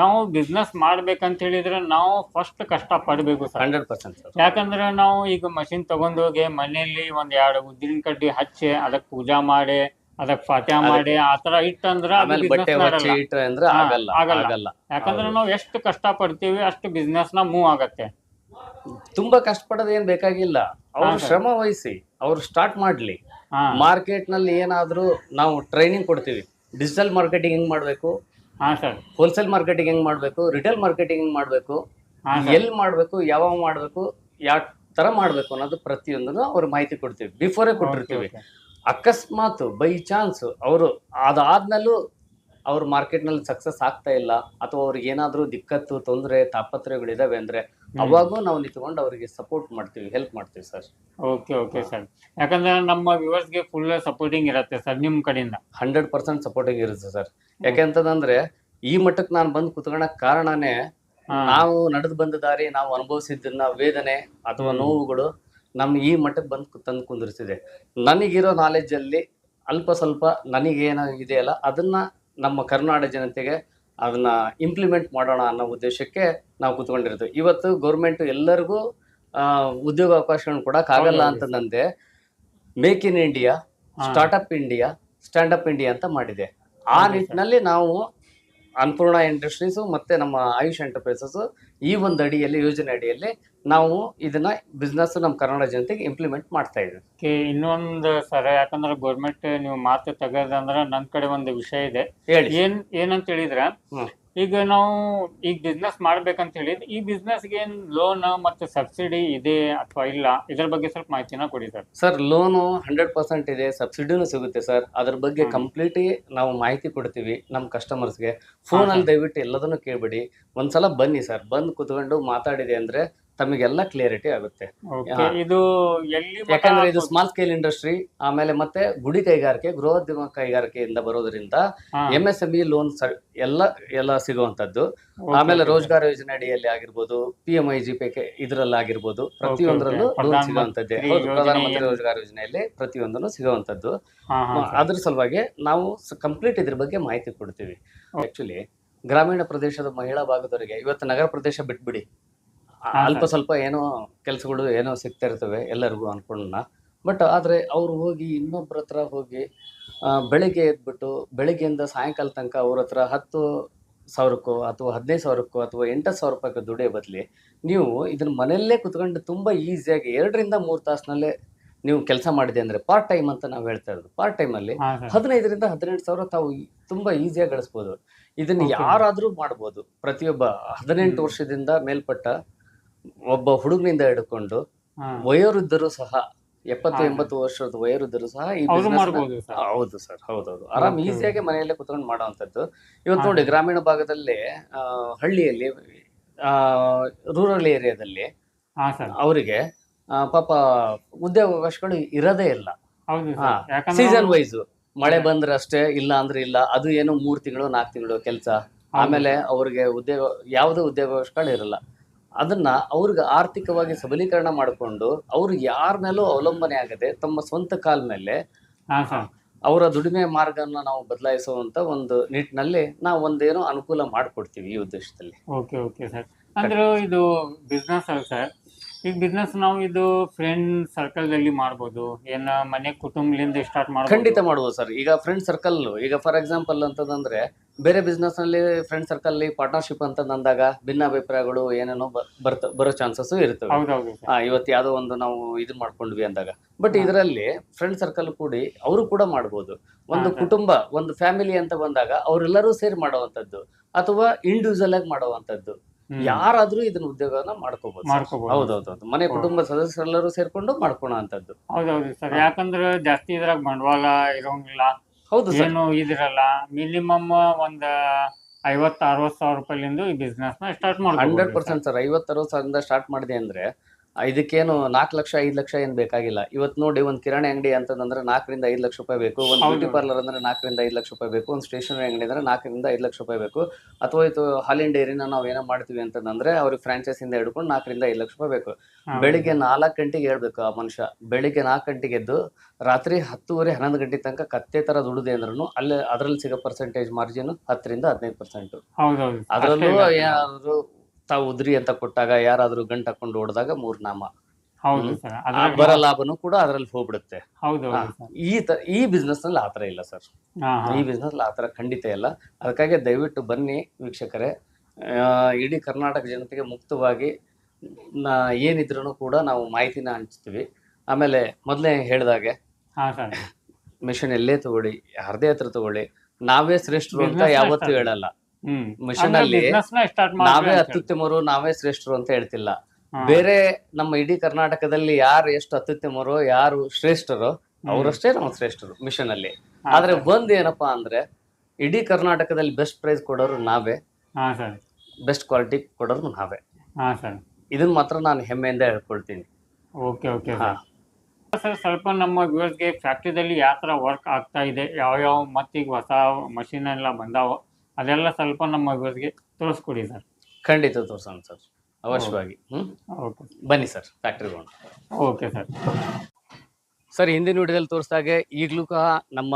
ನಾವು ಬಿಸ್ನೆಸ್ ಮಾಡ್ಬೇಕಂತ ಹೇಳಿದ್ರೆ ನಾವು ಫಸ್ಟ್ ಕಷ್ಟ ಪಡಬೇಕು ಸರ್. ಹಂಡ್ರೆಡ್ ಪರ್ಸೆಂಟ್ ಯಾಕಂದ್ರೆ ನಾವು ಈಗ ಮಷಿನ್ ತಗೊಂಡೋಗಿ ಮನೆಯಲ್ಲಿ ಒಂದ್ ಎರಡು ಉದ್ದಿನ ಕಡ್ಡಿ ಹಚ್ಚಿ ಅದಕ್ಕೆ ಪೂಜಾ ಮಾಡಿ ಅದಕ್ಕೆ ಪಾಠ ಮಾಡಿ ಆ ತರ ಇಟ್ಟಂದ್ರ ಆಮೇಲೆ ಬಟ್ಟೆ ಹೊಚ್ಚಿ ಮಾಡಲ್ಲ. ಇಟ್ರೆ ಅಂದ್ರೆ ಆಗಲ್ಲ ಆಗಲ್ಲ. ಯಾಕಂದ್ರೆ. ನಾವು ಎಷ್ಟು ಕಷ್ಟ ಪಡ್ತೀವಿ ಅಷ್ಟು ಬಿಸ್ನೆಸ್ನ ಮೂವ್ ಆಗತ್ತೆ. ತುಂಬಾ ಕಷ್ಟ ಪಡೋದ್ ಏನ್ ಬೇಕಾಗಿಲ್ಲ. ಅವ್ರು. ಶ್ರಮ ವಹಿಸಿ ಅವ್ರು ಸ್ಟಾರ್ಟ್ ಮಾಡ್ಲಿ. ಮಾರ್ಕೆಟ್ನಲ್ಲಿ ಏನಾದ್ರೂ ನಾವು ಟ್ರೈನಿಂಗ್ ಕೊಡ್ತೀವಿ. ಡಿಜಿಟಲ್ ಮಾರ್ಕೆಟಿಂಗ್ ಹೆಂಗ್ ಮಾಡ್ಬೇಕು? ಹಾ ಸರ್. ಹೋಲ್ಸೇಲ್ ಮಾರ್ಕೆಟಿಂಗ್ ಹೆಂಗ್ ಮಾಡ್ಬೇಕು? ರಿಟೇಲ್ ಮಾರ್ಕೆಟಿಂಗ್ ಹೆಂಗ್ ಮಾಡ್ಬೇಕು? ಎಲ್ ಎಲ್ಲಿ ಮಾಡ್ಬೇಕು? ಯಾವಾಗ ಮಾಡ್ಬೇಕು? ಯಾವ ತರ ಮಾಡ್ಬೇಕು ಅನ್ನೋದು ಪ್ರತಿಯೊಂದನ್ನು ಅವ್ರ ಮಾಹಿತಿ ಕೊಡ್ತೀವಿ. ಬಿಫೋರೇ ಕೊಟ್ಟಿರ್ತೀವಿ. ಅಕಸ್ಮಾತ್ ಬೈ ಚಾನ್ಸ್ ಅವರು ಅದಾದ್ಮೇಲೂ ಅವ್ರ ಮಾರ್ಕೆಟ್ನಲ್ಲಿ ಸಕ್ಸಸ್ ಆಗ್ತಾ ಇಲ್ಲ ಅಥವಾ ಅವ್ರಿಗೆ ಏನಾದರೂ ದಿಕ್ಕತ್ತು ತೊಂದರೆ ತಾಪತ್ರಯಗಳಿದಾವೆ ಅಂದ್ರೆ ಅವಾಗೂ ನಾವು ನಿಂತ್ಕೊಂಡು ಅವರಿಗೆ ಸಪೋರ್ಟ್ ಮಾಡ್ತೀವಿ ಹೆಲ್ಪ್ ಮಾಡ್ತೀವಿ ಸರ್ ಓಕೆ ಓಕೆ ಸರ್ ಯಾಕಂದ್ರೆ ನಮ್ಮ ವ್ಯೂವರ್ಸ್ಗೆ ಫುಲ್ ಸಪೋರ್ಟಿಂಗ್ ಇರುತ್ತೆ ಸರ್ ನಿಮ್ಮ ಕಡೆಯಿಂದ. ಹಂಡ್ರೆಡ್ ಪರ್ಸೆಂಟ್ ಸಪೋರ್ಟಿಂಗ್ ಇರುತ್ತೆ ಸರ್ ಯಾಕೆಂತಂದ್ರೆ ಈ ಮಟ್ಟಕ್ಕೆ ನಾನು ಬಂದು ಕುತ್ಕೊಳ್ಳೋಕೆ ಕಾರಣನೇ ನಾವು ನಡೆದು ಬಂದ ದಾರಿ ನಾವು ಅನುಭವಿಸಿದ್ದನ್ನ ವೇದನೆ ಅಥವಾ ನೋವುಗಳು ನಮ್ ಈ ಮಟ್ಟಕ್ಕೆ ಬಂದು ತಂದು ಕುಂದಿರ್ತಿದೆ ನನಗಿರೋ ನಾಲೆಜಲ್ಲಿ ಅಲ್ಪ ಸ್ವಲ್ಪ ನನಗೇನು ಇದೆಯಲ್ಲ ಅದನ್ನು ನಮ್ಮ ಕರ್ನಾಟಕ ಜನತೆಗೆ ಅದನ್ನು ಇಂಪ್ಲಿಮೆಂಟ್ ಮಾಡೋಣ ಅನ್ನೋ ಉದ್ದೇಶಕ್ಕೆ ನಾವು ಕುತ್ಕೊಂಡಿರ್ತೀವಿ ಇವತ್ತು ಗೌರ್ಮೆಂಟ್ ಎಲ್ಲರಿಗೂ ಉದ್ಯೋಗ ಅವಕಾಶಗಳನ್ನು ಕೊಡೋಕ್ಕಾಗಲ್ಲ ಅಂತ ನಂದೆ ಅಂತಂದಂತೆ make in India startup India stand up India ಅಂತ ಮಾಡಿದೆ. ಆ ನಿಟ್ಟಿನಲ್ಲಿ ನಾವು ಅನ್ನಪೂರ್ಣ ಇಂಡಸ್ಟ್ರೀಸ್ ಮತ್ತೆ ನಮ್ಮ ಆಯುಷ್ ಎಂಟರ್ಪ್ರೈಸಸ್ ಈ ಒಂದು ಅಡಿಯಲ್ಲಿ ಯೋಜನೆ ಅಡಿಯಲ್ಲಿ ನಾವು ಇದನ್ನ ಬಿಸ್ನೆಸ್ ನಮ್ಮ ಕನ್ನಡ ಜನತೆಗೆ ಇಂಪ್ಲಿಮೆಂಟ್ ಮಾಡ್ತಾ ಇದ್ದೀವಿ. ಇನ್ನೊಂದು ಸರ್ ಯಾಕಂದ್ರೆ ಗೌರ್ಮೆಂಟ್ ನೀವು ಮಾತು ತೆಗೆದಂದ್ರೆ ನನ್ನ ಕಡೆ ಒಂದು ವಿಷಯ ಇದೆ. ಹೇಳಿ. ಏನ್ ಏನಂತ ಹೇಳಿದ್ರೆ. ಈಗ ನಾವು ಈಗ ಬಿಸ್ನೆಸ್ ಮಾಡ್ಬೇಕಂತ ಹೇಳಿದ್ರೆ ಈ ಬಿಸ್ನೆಸ್ಗೆ ಏನ್ ಲೋನ್ ಮತ್ತೆ ಸಬ್ಸಿಡಿ ಇದೆ ಅಥವಾ ಇಲ್ಲ? ಇದ್ರ ಬಗ್ಗೆ ಸ್ವಲ್ಪ ಮಾಹಿತಿನ ಕೊಡಿ sir. Sir loan hundred percent ಇದೆ ಸಬ್ಸಿಡಿನು ಸಿಗುತ್ತೆ ಸರ್. ಅದ್ರ ಬಗ್ಗೆ. ಕಂಪ್ಲೀಟ್ ನಾವು ಮಾಹಿತಿ ಕೊಡ್ತೀವಿ ನಮ್ಮ ಕಸ್ಟಮರ್ಸ್ಗೆ ಫೋನಲ್ಲಿ ದಯವಿಟ್ಟು ಎಲ್ಲದನ್ನು ಕೇಳ್ಬೇಡಿ. ಒಂದ್ಸಲ ಬನ್ನಿ ಸರ್. ಬಂದು ಕುತ್ಕೊಂಡು ಮಾತಾಡಿದೆ ಅಂದ್ರೆ ತಮಗೆಲ್ಲ ಕ್ಲಿಯರಿಟಿ ಆಗುತ್ತೆ. ಇದು ಎಲ್ಲಿ ಯಾಕಂದ್ರೆ ಇದು ಸ್ಮಾಲ್ ಸ್ಕೇಲ್ ಇಂಡಸ್ಟ್ರಿ ಆಮೇಲೆ ಮತ್ತೆ ಗುಡಿ ಕೈಗಾರಿಕೆ ಗೃಹೋದ್ಯಮ ಕೈಗಾರಿಕೆಯಿಂದ ಬರೋದ್ರಿಂದ ಹಾ, M S M E loan ಎಲ್ಲ ಎಲ್ಲ ಸಿಗುವಂತದ್ದು okay, ಆಮೇಲೆ okay, ರೋಜ್ಗಾರ್ ಯೋಜನೆ ಅಡಿಯಲ್ಲಿ ಆಗಿರ್ಬೋದು P M I G P K ಇದರಲ್ಲಿ ಆಗಿರ್ಬೋದು ಪ್ರತಿಯೊಂದರಲ್ಲೂ ಲೋನ್ ಸಿಗುವಂತದ್ದೇ ಸಿಗುವಂತದ್ದು ಮಂತ್ರಿ ಹೌದು ಪ್ರಧಾನಮಂತ್ರಿ ಯೋಜನೆ ರೋಜ್ಗಾರ್ ಯೋಜನೆಯಲ್ಲಿ ಪ್ರತಿಯೊಂದನ್ನು ಸಿಗುವಂತದ್ದು ಹಾ, ಹಾ, ಸರ್. ಅದ್ರ ಸಲುವಾಗಿ ನಾವು ಕಂಪ್ಲೀಟ್ ಇದ್ರ ಬಗ್ಗೆ ಮಾಹಿತಿ ಕೊಡ್ತೀವಿ. ಆಕ್ಚುಲಿ ಗ್ರಾಮೀಣ ಪ್ರದೇಶದ ಮಹಿಳಾ ಭಾಗದವರಿಗೆ ಇವತ್ತು ನಗರ ಪ್ರದೇಶ ಬಿಟ್ಬಿಡಿ. ಅಲ್ಪ ಸ್ವಲ್ಪ ಏನೋ ಕೆಲಸಗಳು ಏನೋ ಸಿಗ್ತಾ ಇರ್ತವೆ ಎಲ್ಲರಿಗೂ ಅನ್ಕೊಂಡ ಬಟ್ ಆದ್ರೆ ಅವ್ರು ಹೋಗಿ ಇನ್ನೊಬ್ರ ಹತ್ರ ಹೋಗಿ ಬೆಳಿಗ್ಗೆ ಎದ್ಬಿಟ್ಟು ಬೆಳಿಗ್ಗೆಯಿಂದ ಸಾಯಂಕಾಲ ತನಕ ಅವ್ರ ಹತ್ರ ಹತ್ತು ಸಾವಿರಕ್ಕೋ ಅಥವಾ ಹದಿನೈದು ಸಾವಿರಕ್ಕೋ ಅಥವಾ ಎಂಟು ಸಾವಿರ ರೂಪಾಯಿಗೆ ದುಡಿಯೋ ಬದಲಿ ನೀವು ಇದನ್ನ ಮನೆಯಲ್ಲೇ ಕುತ್ಕೊಂಡು ತುಂಬಾ ಈಸಿಯಾಗಿ ಎರಡರಿಂದ ಮೂರು ತಾಸಿನಲ್ಲೇ ನೀವು ಕೆಲಸ ಮಾಡಿದೆ ಅಂದ್ರೆ ಪಾರ್ಟ್ ಟೈಮ್ ಅಂತ ನಾವು ಹೇಳ್ತಾ ಇರೋದು. ಪಾರ್ಟ್ ಟೈಮಲ್ಲಿ ಅಲ್ಲಿ. ಹದಿನೈದರಿಂದ ಹದಿನೆಂಟು ಸಾವಿರ ತಾವು ತುಂಬಾ ಈಸಿಯಾಗಿ ಗಳಿಸ್ಬೋದು. ಇದನ್ನ ಯಾರಾದ್ರೂ ಮಾಡ್ಬೋದು. ಪ್ರತಿಯೊಬ್ಬ ಹದಿನೆಂಟು ವರ್ಷದಿಂದ ಮೇಲ್ಪಟ್ಟ ಒಬ್ಬ ಹುಡುಗನಿಂದ ಹಿಡ್ಕೊಂಡು. ವಯೋವೃದ್ಧರು ಸಹ ಎಪ್ಪತ್ತು. ಎಂಬತ್ತು ವರ್ಷದ ವಯೋವೃದ್ಧರು ಸಹ ಈ ಅವ್ರು business ನ- ಸರ್. ಹೌದು ಸರ್ ಹೌದೌದು. ಆರಾಮ್. ಈಸಿಯಾಗಿ ಮನೆಯಲ್ಲೇ ಕುತ್ಕೊಂಡು ಮಾಡುವಂಥದ್ದು. ಇವತ್ತು ನೋಡಿ ಗ್ರಾಮೀಣ ಭಾಗದಲ್ಲಿ ಆ, ಹಳ್ಳಿಯಲ್ಲಿ ರೂರಲ್ ಏರಿಯಾದಲ್ಲಿ ಹಾ ಸರ್. ಅವರಿಗೆ ಪಾಪ ಉದ್ಯೋಗಾವಕಾಶಗಳು ಇರೋದೇ ಇಲ್ಲ. ಹೌದು ಹಾ. ಸರ್. ಯಾಕಂದ್ರೆ ಸೀಸನ್ ವೈಸ್ ಮಳೆ ಬಂದ್ರೆ ಅಷ್ಟೇ ಇಲ್ಲ ಅಂದ್ರೆ ಇಲ್ಲ. ಅದು ಏನು ಮೂರ್ ತಿಂಗಳು ನಾಲ್ಕು ತಿಂಗಳು ಕೆಲಸ. ಆಮೇಲೆ ಅವ್ರಿಗೆ ಉದ್ಯೋಗ ಯಾವುದೇ ಉದ್ಯೋಗಾವಕಾಶಗಳು ಇರಲ್ಲ. ಅದನ್ನ ಅವ್ರಿಗೆ ಆರ್ಥಿಕವಾಗಿ ಸಬಲೀಕರಣ ಮಾಡಿಕೊಂಡು ಅವ್ರು ಯಾರ ಮೇಲೂ ಅವಲಂಬನೆ ಆಗದೆ ತಮ್ಮ ಸ್ವಂತ ಕಾಲ ಮೇಲೆ ಅವರ ದುಡಿಮೆ ಮಾರ್ಗನ ನಾವು ಬದಲಾಯಿಸುವಂತ ಒಂದು ನಿಟ್ಟಿನಲ್ಲಿ ನಾವು ಒಂದೇನೋ ಅನುಕೂಲ ಮಾಡಿಕೊಡ್ತೀವಿ ಈ ಉದ್ದೇಶದಲ್ಲಿ. Okay okay sir. ಅಂದ್ರೆ ಇದು ಬಿಸ್ನೆಸ್ ಅಲ್ಲ ಸರ್. ಈಗ ಬಿಸ್ನೆಸ್ ನಾವು ಇದು ಫ್ರೆಂಡ್ ಸರ್ಕಲ್ ಅಲ್ಲಿ ಮಾಡ್ಬೋದು. ಏನ ಮನೆ ಕುಟುಂಬದಿಂದ ಸ್ಟಾರ್ಟ್ ಮಾಡ್ಬೋದು. ಖಂಡಿತ ಮಾಡ್ಬೋದು ಸರ್ ಈಗ ಫ್ರೆಂಡ್ ಸರ್ಕಲ್ ಈಗ ಫಾರ್ ಎಕ್ಸಾಂಪಲ್ ಅಂತಂದ್ರೆ ಬೇರೆ ಬಿಸ್ನೆಸ್ನಲ್ಲಿ ಫ್ರೆಂಡ್ ಸರ್ಕಲ್ ಪಾರ್ಟ್ನರ್ಶಿಪ್ ಅಂತ ಅಂದಾಗ ಭಿನ್ನಾಭಿಪ್ರಾಯಗಳು ಏನೇನೋ ಬರ್ತ ಬರೋ ಚಾನ್ಸಸ್ ಇರ್ತವೆ. ಹೌದೌದು ಸರ್ ಆ, ಇವತ್ತು ಯಾವ್ದೋ ಒಂದು ನಾವು ಇದು ಮಾಡ್ಕೊಂಡ್ವಿ ಅಂದಾಗ. ಬಟ್ ಇದರಲ್ಲಿ ಫ್ರೆಂಡ್ ಸರ್ಕಲ್ ಕೂಡಿ ಅವರು ಕೂಡ ಮಾಡ್ಬೋದು. ಒಂದು ಕುಟುಂಬ ಒಂದು ಫ್ಯಾಮಿಲಿ ಅಂತ ಬಂದಾಗ ಅವರೆಲ್ಲರೂ ಸೇರಿ ಮಾಡುವಂತದ್ದು ಅಥವಾ ಇಂಡಿವಿಜುವಲ್ ಆಗಿ ಮಾಡುವಂತದ್ದು ಹ್ಮ್. ಯಾರಾದ್ರೂ ಇದನ್ನ ಉದ್ಯೋಗನ ಮಾಡ್ಕೋಬಹುದು ಮಾಡ್ಕೋಬಹುದು ಹೌದೌದು ಮನೆ. ಕುಟುಂಬ ಸದಸ್ಯರೆಲ್ಲರೂ ಸೇರ್ಕೊಂಡು ಮಾಡ್ಕೋಣ ಅಂತದ್ದು ಹೌದೌದು ಸರ್. ಯಾಕಂದ್ರೆ ಜಾಸ್ತಿ ಇದ್ರಾಗ ಬಂಡವಾಳ ಇರೋಂಗಿಲ್ಲ. ಹೌದು ಏನು ಇದಿರಲ್ಲ. ಮಿನಿಮಮ್ ಒಂದ ಐವತ್ತು ಅರವತ್ ಸಾವಿರ ರೂಪಾಯಿಲಿಂದ ಈ ಬಿಸ್ನೆಸ್ನ ಸ್ಟಾರ್ಟ್ ಹಂಡ್ರೆಡ್ ಮಾಡ್ಬೋದು ಪರ್ಸೆಂಟ್ ಸರ್. ಐವತ್ತು ಅರವತ್ ಸಾವಿರದಿಂದ ಸ್ಟಾರ್ಟ್ ಮಾಡಿದೆ ಅಂದ್ರೆ ಇದಕ್ಕೇನು ನಾಲ್ಕು ಲಕ್ಷ ಐದು ಲಕ್ಷ ಏನು ಬೇಕಾಗಿಲ್ಲ. ಇವತ್ತು ನೋಡಿ ಒಂದು ಕಿರಾಣಿ ಅಂಗಡಿ ಅಂತಂದ್ರೆ ನಾಲ್ಕರಿಂದ ಐದು ಲಕ್ಷ ರೂಪಾಯಿ ಬೇಕು. ಒಂದು ಬ್ಯೂಟಿ ಪಾರ್ಲರ್ ಅಂದ್ರೆ ನಾಲ್ಕರಿಂದ ಐದು ಲಕ್ಷ ರೂಪಾಯಿ ಬೇಕು. ಒಂದು ಸ್ಟೇಷನರಿ ಅಂಗಡಿ ಅಂದ್ರೆ ನಾಲ್ಕರಿಂದ ಐದು ಲಕ್ಷ ರೂಪಾಯಿ ಬೇಕು. ಅಥವಾ ಇದು ಹಾಲಿನ ಡೈರಿನ ನಾವು ಏನೋ ಮಾಡ್ತೀವಿ ಅಂತಂದ್ರೆ ಅವ್ರಿಗೆ ಫ್ರಾಂಚೈಸಿಂದ ಹಿಡ್ಕೊಂಡು ನಾಲ್ಕರಿಂದ ಐದು ಲಕ್ಷ ರೂಪಾಯಿ ಬೇಕು. ಬೆಳಿಗ್ಗೆ ನಾಲ್ಕು ಗಂಟೆಗೆ ಹೇಳ್ಬೇಕು ಆ ಮನುಷ್ಯ. ಬೆಳಿಗ್ಗೆ ನಾಲ್ಕು ಗಂಟೆಗೆ ಎದ್ದು ರಾತ್ರಿ ಹತ್ತುವರೆ ಹನ್ನೊಂದು ಗಂಟೆ ತನಕ ಕತ್ತೆ ತರ ದುಡಿದೆ ಅಂದ್ರೂ ಅಲ್ಲಿ ಅದರಲ್ಲಿ ಸಿಗೋ ಪರ್ಸೆಂಟೇಜ್ ಮಾರ್ಜಿನ್ ಹತ್ತರಿಂದ ಹದಿನೈದು ಪರ್ಸೆಂಟ್ ಅದರಲ್ಲೂ ತಾವು ಉದ್ರಿ ಅಂತ ಕೊಟ್ಟಾಗ ಯಾರಾದ್ರೂ ಗಂಟು ಹಾಕೊಂಡು ಓಡಿದಾಗ ಮೂರ್ ನಾಮ ಹೌದು ಲಾಭನು ಸರ್. ಅದ್ರಾಗ ಬರೋ ಲಾಭನೂ ಕೂಡ ಅದ್ರಲ್ಲಿ ಹೋಗ್ಬಿಡುತ್ತೆ. ಹೌದು ಹಾ. ಹೌದು ಸರ್. ಈ ತ ಈ ಬಿಸ್ನೆಸ್ನಲ್ಲಿ ಆತರ ಇಲ್ಲ ಸರ್. ಹಾ ಹಾ. ಈ ಬಿಸ್ನೆಸ್ ಆತರ ಖಂಡಿತ ಇಲ್ಲ. ಅದಕ್ಕಾಗಿ ದಯವಿಟ್ಟು ಬನ್ನಿ ವೀಕ್ಷಕರೇ. ಆ, ಇಡೀ ಕರ್ನಾಟಕ ಜನತೆಗೆ ಮುಕ್ತವಾಗಿ ನಾ ಏನಿದ್ರು ಕೂಡ ನಾವು ಮಾಹಿತಿನ ಹಂಚ್ತೀವಿ. ಆಮೇಲೆ ಮೊದಲೇ ಹೇಳ್ದಾಗೆ ಹಾ ಸರ್. ಮಿಷನ್ ಎಲ್ಲೇ ತಗೊಳ್ಳಿ ಯಾರದೇ ಹತ್ರ ತಗೊಳ್ಳಿ. ನಾವೇ ಶ್ರೇಷ್ಠರು ಅಂತ Business ಯಾವತ್ತೂ ಹೇಳಲ್ಲ. ಮಿಷನ್ ಅಲ್ಲಿ ನಾವೇ ಅತ್ಯುತ್ತಮರು ನಾವೇ ಶ್ರೇಷ್ಠರು ಅಂತ ಹೇಳ್ತಿಲ್ಲ. ಬೇರೆ ನಮ್ಮ ಇಡೀ ಕರ್ನಾಟಕದಲ್ಲಿ ಯಾರು ಎಷ್ಟು ಅತ್ಯುತ್ತಮರು ಯಾರು ಶ್ರೇಷ್ಠರು ಅವರಷ್ಟೇ ನಾವು ಶ್ರೇಷ್ಠರು ಮಿಷನ್ ಅಲ್ಲಿ. ಆದ್ರೆ ಒಂದ್ ಏನಪ್ಪಾ ಅಂದ್ರೆ ಇಡೀ ಕರ್ನಾಟಕದಲ್ಲಿ ಬೆಸ್ಟ್ ಪ್ರೈಸ್ ಕೊಡೋರು ನಾವೇ. ಬೆಸ್ಟ್ ಕ್ವಾಲಿಟಿ ಕೊಡೋರು ನಾವೇ. ಇದನ್ನ ಮಾತ್ರ ನಾನು ಹೆಮ್ಮೆಯಿಂದ ಹೇಳ್ಕೊಳ್ತೀನಿ. Okay okay sir. ಸ್ವಲ್ಪ ನಮ್ಮ ವ್ಯೂವರ್ಸ್ಗೆ ಫ್ಯಾಕ್ಟ್ರಿದಲ್ಲಿ ಯಾವ ಥರ ವರ್ಕ್ ಆಗ್ತಾ ಇದೆ ಯಾವ ಯಾವ ಮತ್ತೀಗ ಹೊಸ ಮಷಿನ್ ಎಲ್ಲ ಬಂದಾವ? ಅದೆಲ್ಲ ಸ್ವಲ್ಪ ನಮ್ಮ ಇವರಿಗೆ ತೋರಿಸ್ಕೊಡಿ ಸರ್. ಖಂಡಿತ ತೋರ್ಸೋಣ ಸರ್. ಅವಶ್ಯವಾಗಿ. ಹ್ಮ್? ಓಕೆ. ಬನ್ನಿ ಸರ್ ಫ್ಯಾಕ್ಟ್ರಿಗೆ ಹೋಗೋಣ. Okay sir. ಸರ್ ಹಿಂದಿನ ವಿಡಿಯೋದಲ್ಲಿ ತೋರಿಸಿದಾಗೆ ಈಗಲೂ ಸಹ ನಮ್ಮ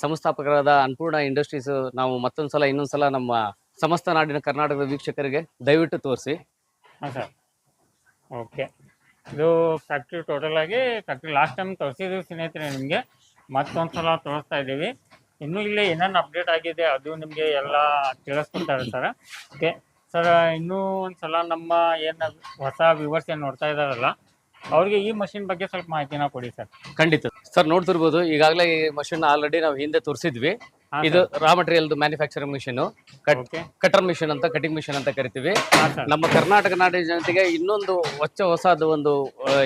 ಸಂಸ್ಥಾಪಕರಾದ ಅನ್ಪೂರ್ಣ ಇಂಡಸ್ಟ್ರೀಸ್ ನಾವು ಮತ್ತೊಂದು ಸಲ ಇನ್ನೊಂದು ಸಲ ನಮ್ಮ ಸಮಸ್ತ ನಾಡಿನ ಕರ್ನಾಟಕದ ವೀಕ್ಷಕರಿಗೆ ದಯವಿಟ್ಟು ತೋರಿಸಿ. ಹಾಂ ಸರ್. ಓಕೆ. ಇದು ಫ್ಯಾಕ್ಟ್ರಿ ಟೋಟಲ್ ಆಗಿ ಫ್ಯಾಕ್ಟ್ರಿ ಲಾಸ್ಟ್ ಟೈಮ್ ತೋರಿಸಿದ್ವಿ ಸ್ನೇಹಿತರೆ ನಿಮಗೆ. ಮತ್ತೊಂದು ಸಲ ತೋರಿಸ್ತಾ ಇದ್ದೀವಿ. ಇನ್ನೂ ಇಲ್ಲಿ ಏನೇನು ಅಪ್ಡೇಟ್ ಆಗಿದೆ ಅದು ನಿಮಗೆ ಎಲ್ಲ ತಿಳಿಸ್ಕೊಡ್ತಾರೆ ಸರ್ ಓಕೆ ಸರ್ ಇನ್ನೂ ಒಂದು ಸಲ ನಮ್ಮ ಏನು ಹೊಸ ವ್ಯೂವರ್ಸ್ ಏನು ನೋಡ್ತಾ ಇದ್ದಾರಲ್ಲ ಅವ್ರಿಗೆ ಈ ಮಷಿನ್ ಬಗ್ಗೆ ಸ್ವಲ್ಪ ಮಾಹಿತಿನ ಕೊಡಿ ಸರ್ ಖಂಡಿತ. ಸರ್ ನೋಡ್ತಿರ್ಬೋದು ಈಗಾಗಲೇ ಈ ಮಷಿನ್ ಆಲ್ರೆಡಿ ನಾವು ಹಿಂದೆ ತೋರಿಸಿದ್ವಿ. ಇದು raw material manufacturing machine cutter machine ಅಂತ ಕಟಿಂಗ್ ಮಿಷಿನ್ ಅಂತ ಕರಿತೀವಿ. ನಮ್ಮ ಕರ್ನಾಟಕ ನಾಡಿನ ಜನತೆಗೆ ಇನ್ನೊಂದು ಹೊಚ್ಚ ಹೊಸದು ಒಂದು